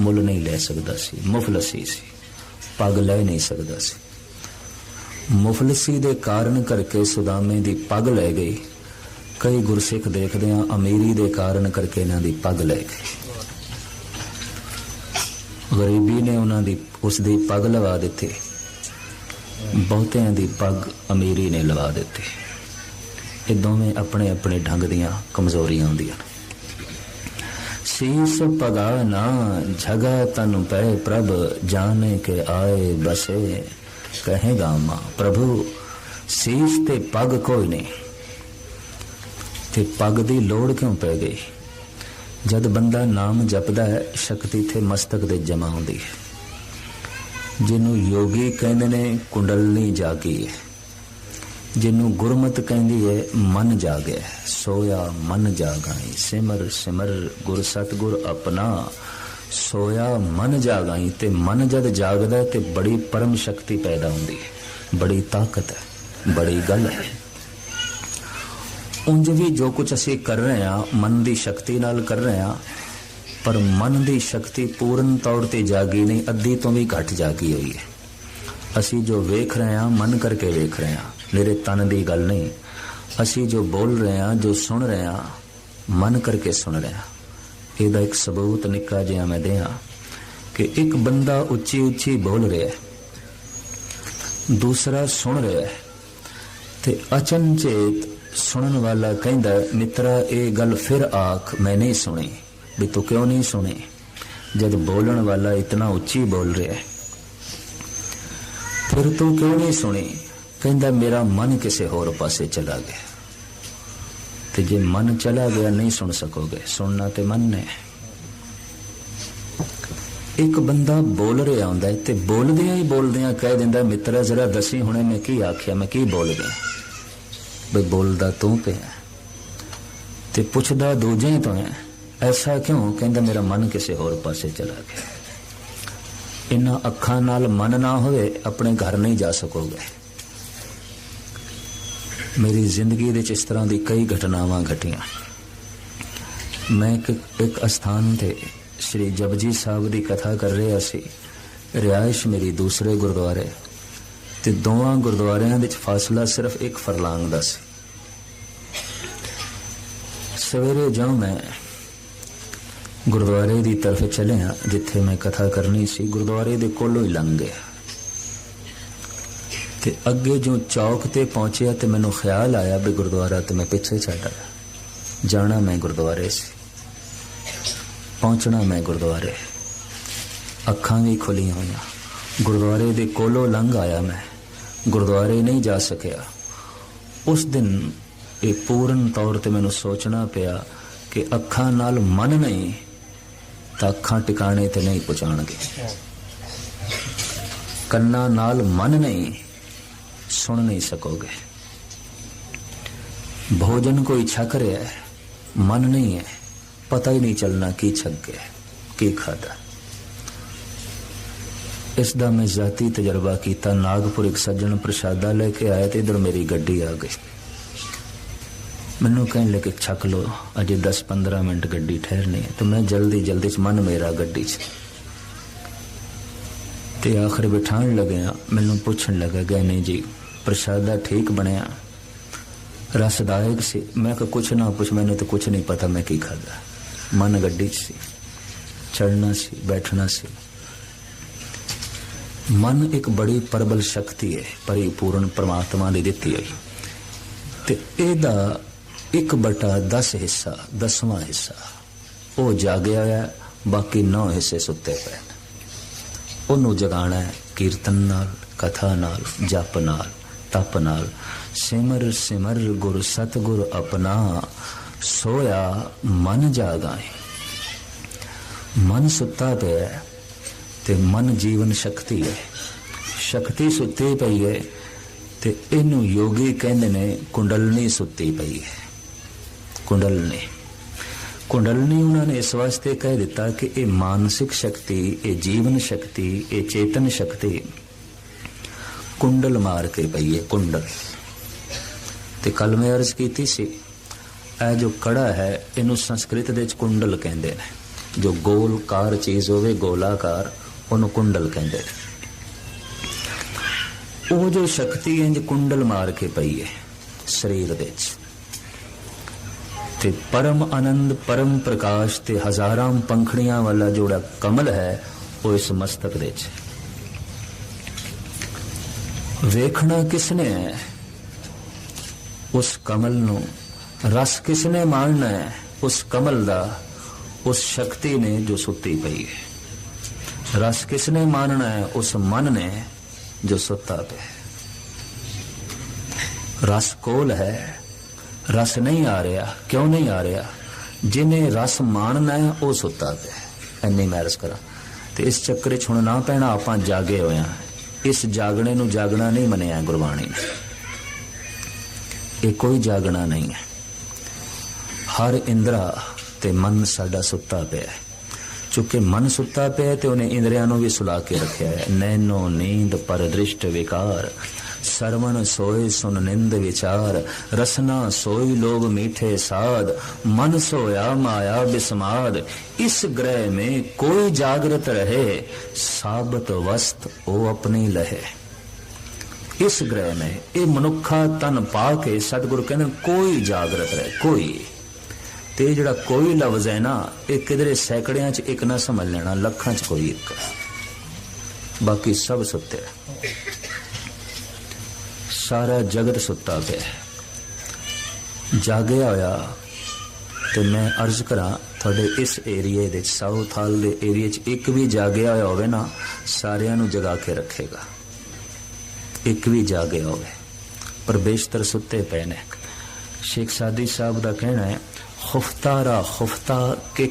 ਮੁੱਲ ਨਹੀਂ ਲੈ ਸਕਦਾ ਸੀ, ਮੁਫਲਸੀ ਸੀ, ਪੱਗ ਲੈ ਨਹੀਂ ਸਕਦਾ ਸੀ। ਮੁਫਲਸੀ ਦੇ ਕਾਰਨ ਕਰਕੇ ਸੁਦਾਮੇ ਦੀ ਪੱਗ ਲੈ ਗਈ। ਕਈ ਗੁਰਸਿੱਖ ਦੇਖਦੇ ਆ ਅਮੀਰੀ ਦੇ ਕਾਰਨ ਕਰਕੇ ਇਹਨਾਂ ਦੀ ਪੱਗ ਲੈ ਗਏ। ਗਰੀਬੀ ਨੇ ਉਹਨਾਂ ਦੀ ਉਸ ਦੀ ਪੱਗ ਲਵਾ ਦਿੱਤੀ। ਬਹੁਤਿਆਂ ਦੀ ਪੱਗ ਅਮੀਰੀ ਨੇ ਲਵਾ ਦਿੱਤੀ। ਇਹ ਦੋਵੇਂ ਆਪਣੇ ਆਪਣੇ ਢੰਗ ਦੀਆਂ ਕਮਜ਼ੋਰੀਆਂ ਹੁੰਦੀਆਂ ਸੀਸ ਪਗਾ ਨਾ, ਝਗਾ ਤਨ ਪੈ ਪ੍ਰਭ, ਜਾਣੇ ਕੇ ਆਏ ਬਸੇ। ਕਹੇਗਾ ਮਾਂ, ਪ੍ਰਭੂ, ਸੀਸ ਤੇ ਪੱਗ ਕੋਈ ਨਹੀਂ। ਤੇ ਪੱਗ ਦੀ ਲੋੜ ਕਿਉਂ ਪੈ ਗਈ? ਜਦ ਬੰਦਾ ਨਾਮ ਜਪਦਾ ਹੈ, ਸ਼ਕਤੀ ਤੇ ਮਸਤਕ ਦੇ ਜਮਾ ਹੁੰਦੀ ਹੈ। ਜਿਹਨੂੰ ਯੋਗੀ ਕਹਿੰਦੇ ਨੇ, ਕੁੰਡਲਨੀ ਜਾਗੀ ਹੈ। ਜਿਹਨੂੰ ਗੁਰਮਤ ਕਹਿੰਦੀ ਹੈ, ਮਨ ਜਾਗਿਆ ਸੋਇਆ ਮਨ ਜਾਗਾਈ, ਸਿਮਰ ਸਿਮਰ ਗੁਰ ਸਤਗੁਰ ਆਪਣਾ। ਸੋਇਆ ਮਨ ਜਾਗਾਈ ਤੇ ਮਨ ਜਦ ਜਾਗਦਾ ਤੇ ਬੜੀ ਪਰਮ ਸ਼ਕਤੀ ਪੈਦਾ ਹੁੰਦੀ ਹੈ। ਬੜੀ ਤਾਕਤ ਹੈ, ਬੜੀ ਗੱਲ ਹੈ। ਉਂਝ ਵੀ ਜੋ ਕੁਝ ਅਸੀਂ ਕਰ ਰਹੇ ਹਾਂ, ਮਨ ਦੀ ਸ਼ਕਤੀ ਨਾਲ ਕਰ ਰਹੇ ਹਾਂ, ਪਰ ਮਨ ਦੀ ਸ਼ਕਤੀ ਪੂਰਨ ਤੌਰ ਤੇ ਜਾਗੀ ਨਹੀਂ, ਅੱਧੀ ਤੋਂ ਵੀ ਘੱਟ ਜਾਗੀ ਹੋਈ ਹੈ। ਅਸੀਂ ਜੋ ਵੇਖ ਰਹੇ ਹਾਂ, ਮਨ ਕਰਕੇ ਵੇਖ ਰਹੇ ਹਾਂ, ਮੇਰੇ ਤਨ ਦੀ ਗੱਲ ਨਹੀਂ। ਅਸੀਂ ਜੋ ਬੋਲ ਰਹੇ ਹਾਂ, ਜੋ ਸੁਣ ਰਹੇ ਹਾਂ, ਮਨ ਕਰਕੇ ਸੁਣ ਰਹੇ ਹਾਂ। ਇਹਦਾ ਇੱਕ ਸਬੂਤ ਨਿੱਕਾ ਜਿਹਾ ਮੈਂ ਦਿਆਂ ਕਿ ਇੱਕ ਬੰਦਾ ਉੱਚੀ ਉੱਚੀ ਬੋਲ ਰਿਹਾ ਹੈ, ਦੂਸਰਾ ਸੁਣ ਰਿਹਾ ਹੈ ਤੇ ਅਚਨਚੇਤ ਸੁਣਨ ਵਾਲਾ ਕਹਿੰਦਾ, ਮਿੱਤਰਾ, ਇਹ ਗੱਲ ਫਿਰ ਆਖ, ਮੈਂ ਨਹੀਂ ਸੁਣੀ। ਵੀ ਤੂੰ ਕਿਉਂ ਨਹੀਂ ਸੁਣੀ? ਜਦ ਬੋਲਣ ਵਾਲਾ ਇਤਨਾ ਉੱਚੀ ਬੋਲ ਰਿਹਾ ਹੈ। ਫਿਰ ਤੂੰ ਕਿਉਂ ਨਹੀਂ ਸੁਣੀ? ਕਹਿੰਦਾ, ਮੇਰਾ ਮਨ ਕਿਸੇ ਹੋਰ ਪਾਸੇ ਚਲਾ ਗਿਆ। ਤੇ ਜੇ ਮਨ ਚਲਾ ਗਿਆ, ਨਹੀਂ ਸੁਣ ਸਕੋਗੇ। ਸੁਣਨਾ ਤੇ ਮਨ ਨੇ ਇੱਕ ਬੰਦਾ ਬੋਲ ਰਿਹਾ ਹੁੰਦਾ ਤੇ ਬੋਲਦਿਆਂ ਹੀ ਬੋਲਦਿਆਂ ਕਹਿ ਦਿੰਦਾ, ਮਿੱਤਰਾ, ਜ਼ਰਾ ਦੱਸੀ ਹੁਣੇ ਮੈਂ ਕੀ ਆਖਿਆ, ਮੈਂ ਕੀ ਬੋਲ ਗਿਆ ਬਈ ਬੋਲਦਾ ਤੂੰ ਪਿਆ ਤੇ ਪੁੱਛਦਾ ਦੂਜੇ ਤੋਂ ਹੈ, ਐਸਾ ਕਿਉਂ? ਕਹਿੰਦਾ, ਮੇਰਾ ਮਨ ਕਿਸੇ ਹੋਰ ਪਾਸੇ ਚਲਾ ਗਿਆ। ਇਹਨਾਂ ਅੱਖਾਂ ਨਾਲ ਮਨ ਨਾ ਹੋਵੇ, ਆਪਣੇ ਘਰ ਨਹੀਂ ਜਾ ਸਕੋਗੇ। ਮੇਰੀ ਜ਼ਿੰਦਗੀ ਦੇ ਵਿੱਚ ਇਸ ਤਰ੍ਹਾਂ ਦੀ ਕਈ ਘਟਨਾਵਾਂ ਘਟੀਆਂ। ਮੈਂ ਇੱਕ ਇੱਕ ਅਸਥਾਨ ਤੇ ਸ੍ਰੀ ਜਪਜੀ ਸਾਹਿਬ ਦੀ ਕਥਾ ਕਰ ਰਿਹਾ ਸੀ। ਰਿਹਾਇਸ਼ ਮੇਰੀ ਦੂਸਰੇ ਗੁਰਦੁਆਰੇ। ਤੇ ਦੋਵਾਂ ਗੁਰਦੁਆਰਿਆਂ ਵਿੱਚ ਫਾਸਲਾ ਸਿਰਫ ਇੱਕ ਫਰਲਾਂਗ ਦਾ ਸੀ। ਸਵੇਰੇ ਜਦੋਂ ਮੈਂ ਗੁਰਦੁਆਰੇ ਦੀ ਤਰਫ ਚੱਲਿਆ, ਜਿੱਥੇ ਮੈਂ ਕਥਾ ਕਰਨੀ ਸੀ, ਗੁਰਦੁਆਰੇ ਦੇ ਕੋਲੋਂ ਹੀ ਲੰਘ ਗਿਆ। ਤੇ ਅੱਗੇ ਜੋ ਚੌਕ ਤੇ ਪਹੁੰਚਿਆ ਤੇ ਮੈਨੂੰ ਖਿਆਲ ਆਇਆ ਵੀ ਗੁਰਦੁਆਰਾ ਤੇ ਮੈਂ ਪਿੱਛੇ ਛੱਡ ਆਇਆ। ਜਾਣਾ ਮੈਂ ਗੁਰਦੁਆਰੇ ਸੀ। ਪਹੁੰਚਣਾ ਮੈਂ ਗੁਰਦੁਆਰੇ। ਅੱਖਾਂ ਵੀ ਖੁੱਲੀਆਂ ਹੋਈਆਂ। ਗੁਰਦੁਆਰੇ ਦੇ ਕੋਲੋਂ ਲੰਘ ਆਇਆ ਮੈਂ। ਗੁਰਦੁਆਰੇ ਨਹੀਂ ਜਾ ਸਕਿਆ। ਉਸ ਦਿਨ ਇਹ ਪੂਰਨ ਤੌਰ ਤੇ ਮੈਨੂੰ ਸੋਚਣਾ ਪਿਆ ਕਿ ਅੱਖਾਂ ਨਾਲ ਮਨ ਨਹੀਂ ਤਾਂ ਅੱਖਾਂ ਟਿਕਾਣੇ ਤੇ ਨਹੀਂ ਪਹੁੰਚਾਣਗੇ ਕੰਨਾਂ ਨਾਲ ਮਨ ਨਹੀਂ ਸੁਣ ਨਹੀਂ ਸਕੋਗੇ। ਭੋਜਨ ਕੋਈ ਛਕ ਰਿਹਾ ਹੈ, ਮਨ ਨਹੀਂ ਹੈ, ਪਤਾ ਹੀ ਨਹੀਂ ਚੱਲਣਾ ਕੀ ਛਕ ਗਿਆ ਕੀ ਖਾਦਾ ਇਸ ਦਾ ਮੈਂ ਜ਼ਾਤੀ ਤਜਰਬਾ ਕੀਤਾ, ਨਾਗਪੁਰ ਇੱਕ ਸੱਜਣ ਪ੍ਰਸ਼ਾਦਾ ਲੈ ਕੇ ਆਇਆ ਤੇ ਇਧਰ ਮੇਰੀ ਗੱਡੀ ਆ ਗਈ। ਮੈਨੂੰ ਕਹਿਣ ਲੱਗੇ, ਛੱਕ ਲੋ ਅਜੇ 10-15 ਮਿੰਟ ਗੱਡੀ ਠਹਿਰਨੀ ਹੈ ਤੇ ਮੈਂ ਜਲਦੀ ਜਲਦੀ ਚ ਮਨ ਮੇਰਾ ਗੱਡੀ 'ਚ। ਤੇ ਆਖਰ ਬਿਠਾਣ ਲੱਗਿਆ ਮੈਨੂੰ ਪੁੱਛਣ ਲੱਗਾ ਗਏ ਜੀ, ਪ੍ਰਸ਼ਾਦਾ ਠੀਕ ਬਣਿਆ? ਰਸਦਾਇਕ ਸੀ। ਮੈਂ ਕਿ ਕੁਛ ਨਾ ਪੁੱਛ, ਮੈਨੂੰ ਤਾਂ ਕੁਛ ਨਹੀਂ ਪਤਾ ਮੈਂ ਕੀ ਖਾਦਾ ਮਨ ਗੱਡੀ 'ਚ ਸੀ। ਚੜਨਾ ਸੀ, ਬੈਠਣਾ ਸੀ। ਮਨ ਇੱਕ ਬੜੀ ਪ੍ਰਬਲ ਸ਼ਕਤੀ ਹੈ, ਪਰਿਪੂਰਨ ਪ੍ਰਮਾਤਮਾ ਦੀ ਦਿੱਤੀ ਹੋਈ। ਤੇ ਇਹਦਾ ਇੱਕ ਬਟਾ 10 ਹਿੱਸਾ, ਦਸਵਾਂ ਹਿੱਸਾ। ਉਹ ਜਾਗਿਆ ਹੈ, ਬਾਕੀ 9 ਹਿੱਸੇ ਸੁੱਤੇ ਪਏ ਨੇ। ਉਹਨੂੰ ਜਗਾਣਾ ਹੈ ਕੀਰਤਨ ਨਾਲ, ਕਥਾ ਨਾਲ, ਜਪ ਨਾਲ, ਤਪ ਨਾਲ। ਸਿਮਰ ਸਿਮਰ ਗੁਰ ਸਤਗੁਰ ਆਪਣਾ, ਸੋਇਆ ਮਨ ਜਾਗਾਏ। ਮਨ ਸੁੱਤਾ ਪਿਆ ਹੈ ਤੇ ਮਨ ਜੀਵਨ ਸ਼ਕਤੀ ਹੈ। ਸ਼ਕਤੀ ਸੁੱਤੀ ਪਈ ਹੈ ਤੇ ਇਹਨੂੰ ਯੋਗੀ ਕਹਿੰਦੇ ਨੇ ਕੁੰਡਲਨੀ ਸੁੱਤੀ ਪਈ ਹੈ। ਕੁੰਡਲ ਨੇ ਕੁੰਡਲ ਨੇ ਉਹਨਾਂ ਨੇ ਇਸ ਵਾਸਤੇ ਕਹਿ ਦਿੱਤਾ ਕਿ ਇਹ ਮਾਨਸਿਕ ਸ਼ਕਤੀ, ਇਹ ਜੀਵਨ ਸ਼ਕਤੀ, ਇਹ ਚੇਤਨ ਸ਼ਕਤੀ ਕੁੰਡਲ ਮਾਰ ਕੇ ਪਈ ਹੈ, ਕੁੰਡਲ। ਤੇ ਕੱਲ ਮੈਂ ਅਰਜ਼ ਕੀਤੀ ਸੀ, ਇਹ ਜੋ ਕੜਾ ਹੈ, ਇਹਨੂੰ ਸੰਸਕ੍ਰਿਤ ਦੇ ਵਿੱਚ ਕੁੰਡਲ ਕਹਿੰਦੇ ਨੇ। ਜੋ ਗੋਲਕਾਰ ਚੀਜ਼ ਹੋਵੇ, ਗੋਲਾਕਾਰ, ਉਹਨੂੰ ਕੁੰਡਲ ਕਹਿੰਦੇ ਨੇ। ਉਹ ਜੋ ਸ਼ਕਤੀ ਇੰਜ ਕੁੰਡਲ ਮਾਰ ਕੇ ਪਈ ਹੈ, ਸਰੀਰ ਦੇ ਵਿੱਚ। ਤੇ ਪਰਮ ਆਨੰਦ, ਪਰਮ ਪ੍ਰਕਾਸ਼ ਤੇ ਹਜ਼ਾਰਾਂ ਪੰਖੜੀਆਂ ਵਾਲਾ ਜਿਹੜਾ ਕਮਲ ਹੈ, ਉਹ ਇਸ ਮਸਤਕ ਦੇ ਵਿੱਚ ਵੇਖਣਾ ਕਿਸਨੇ ਹੈ? ਉਸ ਕਮਲ ਨੂੰ ਰਸ ਕਿਸਨੇ ਮਾਣਨਾ ਹੈ? ਉਸ ਕਮਲ ਦਾ, ਉਸ ਸ਼ਕਤੀ ਨੇ ਜੋ ਸੁੱਤੀ ਪਈ ਹੈ। ਰਸ ਕਿਸਨੇ ਮਾਣਨਾ ਹੈ? ਉਸ ਮਨ ਨੇ ਜੋ ਸੁੱਤਾ ਪਿਆ ਰਸ ਕੋਲ ਹੈ ਰਸ ਨਹੀਂ ਆ ਰਿਹਾ, ਕਿਉਂ ਨਹੀਂ ਆ ਰਿਹਾ? ਜਿਨੇ ਰਸ ਮਾਣਨਾ ਹੈ, ਉਹ ਸੁੱਤਾ ਪਿਆ ਐਨੀ ਮੈਰਸ ਕਰਾਂ। ਤੇ ਇਸ ਚੱਕਰ 'ਚ ਹੁਣ ਨਾ ਪੈਣਾ ਆਪਾਂ ਜਾਗੇ ਹੋਏ ਆ ਇਸ ਜਾਗਣੇ ਨੂੰ ਜਾਗਣਾ ਨਹੀਂ ਮੰਨਿਆ ਗੁਰਬਾਣੀ ਨੇ। ਇਹ ਕੋਈ ਜਾਗਣਾ ਨਹੀਂ ਹੈ। ਹਰ ਇੰਦਰਾ ਤੇ ਮਨ ਸਾਡਾ ਸੁੱਤਾ ਪਿਆ ਹੈ। ਚੁੱਕੇ ਮਨ ਸੁੱਤਾ ਪਿਆ ਤੇ ਉਹਨੇ ਇੰਦਰੀਆਂ ਨੂੰ ਵੀ ਸੁਲਾ ਕੇ ਰੱਖਿਆ ਹੈ। ਨੈਨੋ ਨੀਂਦ ਪਰ ਦ੍ਰਿਸ਼ਟ ਵਿਕਾਰ। ਸਰਵਣ ਸੋਏ ਸੁਨ ਨਿੰਦ ਵਿਚਾਰ ਰਸਨਾ ਸੋਈ ਲੋਭ ਮੀਠੇ ਸਾਧ मन सोया माया बिस्माद इस ग्रह में कोई जागृत रहे साबत वस्त ओ अपनी लहे ਇਸ ਗ੍ਰਹਿ ਨੇ ਇਹ ਮਨੁੱਖਾ ਤਨ ਪਾ ਕੇ ਸਤਿਗੁਰੂ ਕਹਿੰਦੇ ਨੇ, ਕੋਈ ਜਾਗਰਤ ਰਹੇ ਕੋਈ ਤੇ ਇਹ ਜਿਹੜਾ ਕੋਈ ਲਫ਼ਜ਼ ਹੈ ਨਾ ਇਹ ਕਿਧਰੇ ਸੈਕੜਿਆਂ ਚ ਇੱਕ ਨਾ ਸਮਝ ਲੈਣਾ ਲੱਖਾਂ ਚ ਕੋਈ ਇੱਕ ਹੈ। ਬਾਕੀ ਸਭ ਸੁੱਤੇ ਹੈ। ਸਾਰਾ ਜਗਤ ਸੁੱਤਾ ਪਿਆ ਜਾਗਿਆ ਹੋਇਆ ਤੇ ਮੈਂ ਅਰਜ਼ ਕਰਾਂ ਤੁਹਾਡੇ ਇਸ ਏਰੀਏ ਦੇ ਸਾਊਥ ਹਾਲ ਦੇ ਏਰੀਏ 'ਚ ਇੱਕ ਵੀ ਜਾਗਿਆ ਹੋਇਆ ਹੋਵੇ ਨਾ, ਸਾਰਿਆਂ ਨੂੰ ਜਗਾ ਕੇ ਰੱਖੇਗਾ। ਇੱਕ ਵੀ ਜਾਗਿਆ ਹੋਵੇ। ਪਰ ਬੇਸ਼ਤਰ ਸੁੱਤੇ ਪਏ ਨੇ। ਸ਼ੇਖ ਸਾਦੀ ਸਾਹਿਬ ਦਾ ਕਹਿਣਾ ਹੈ, ਖੁਫਤਾਰਾ ਖੁਫਤਾ ਕੇ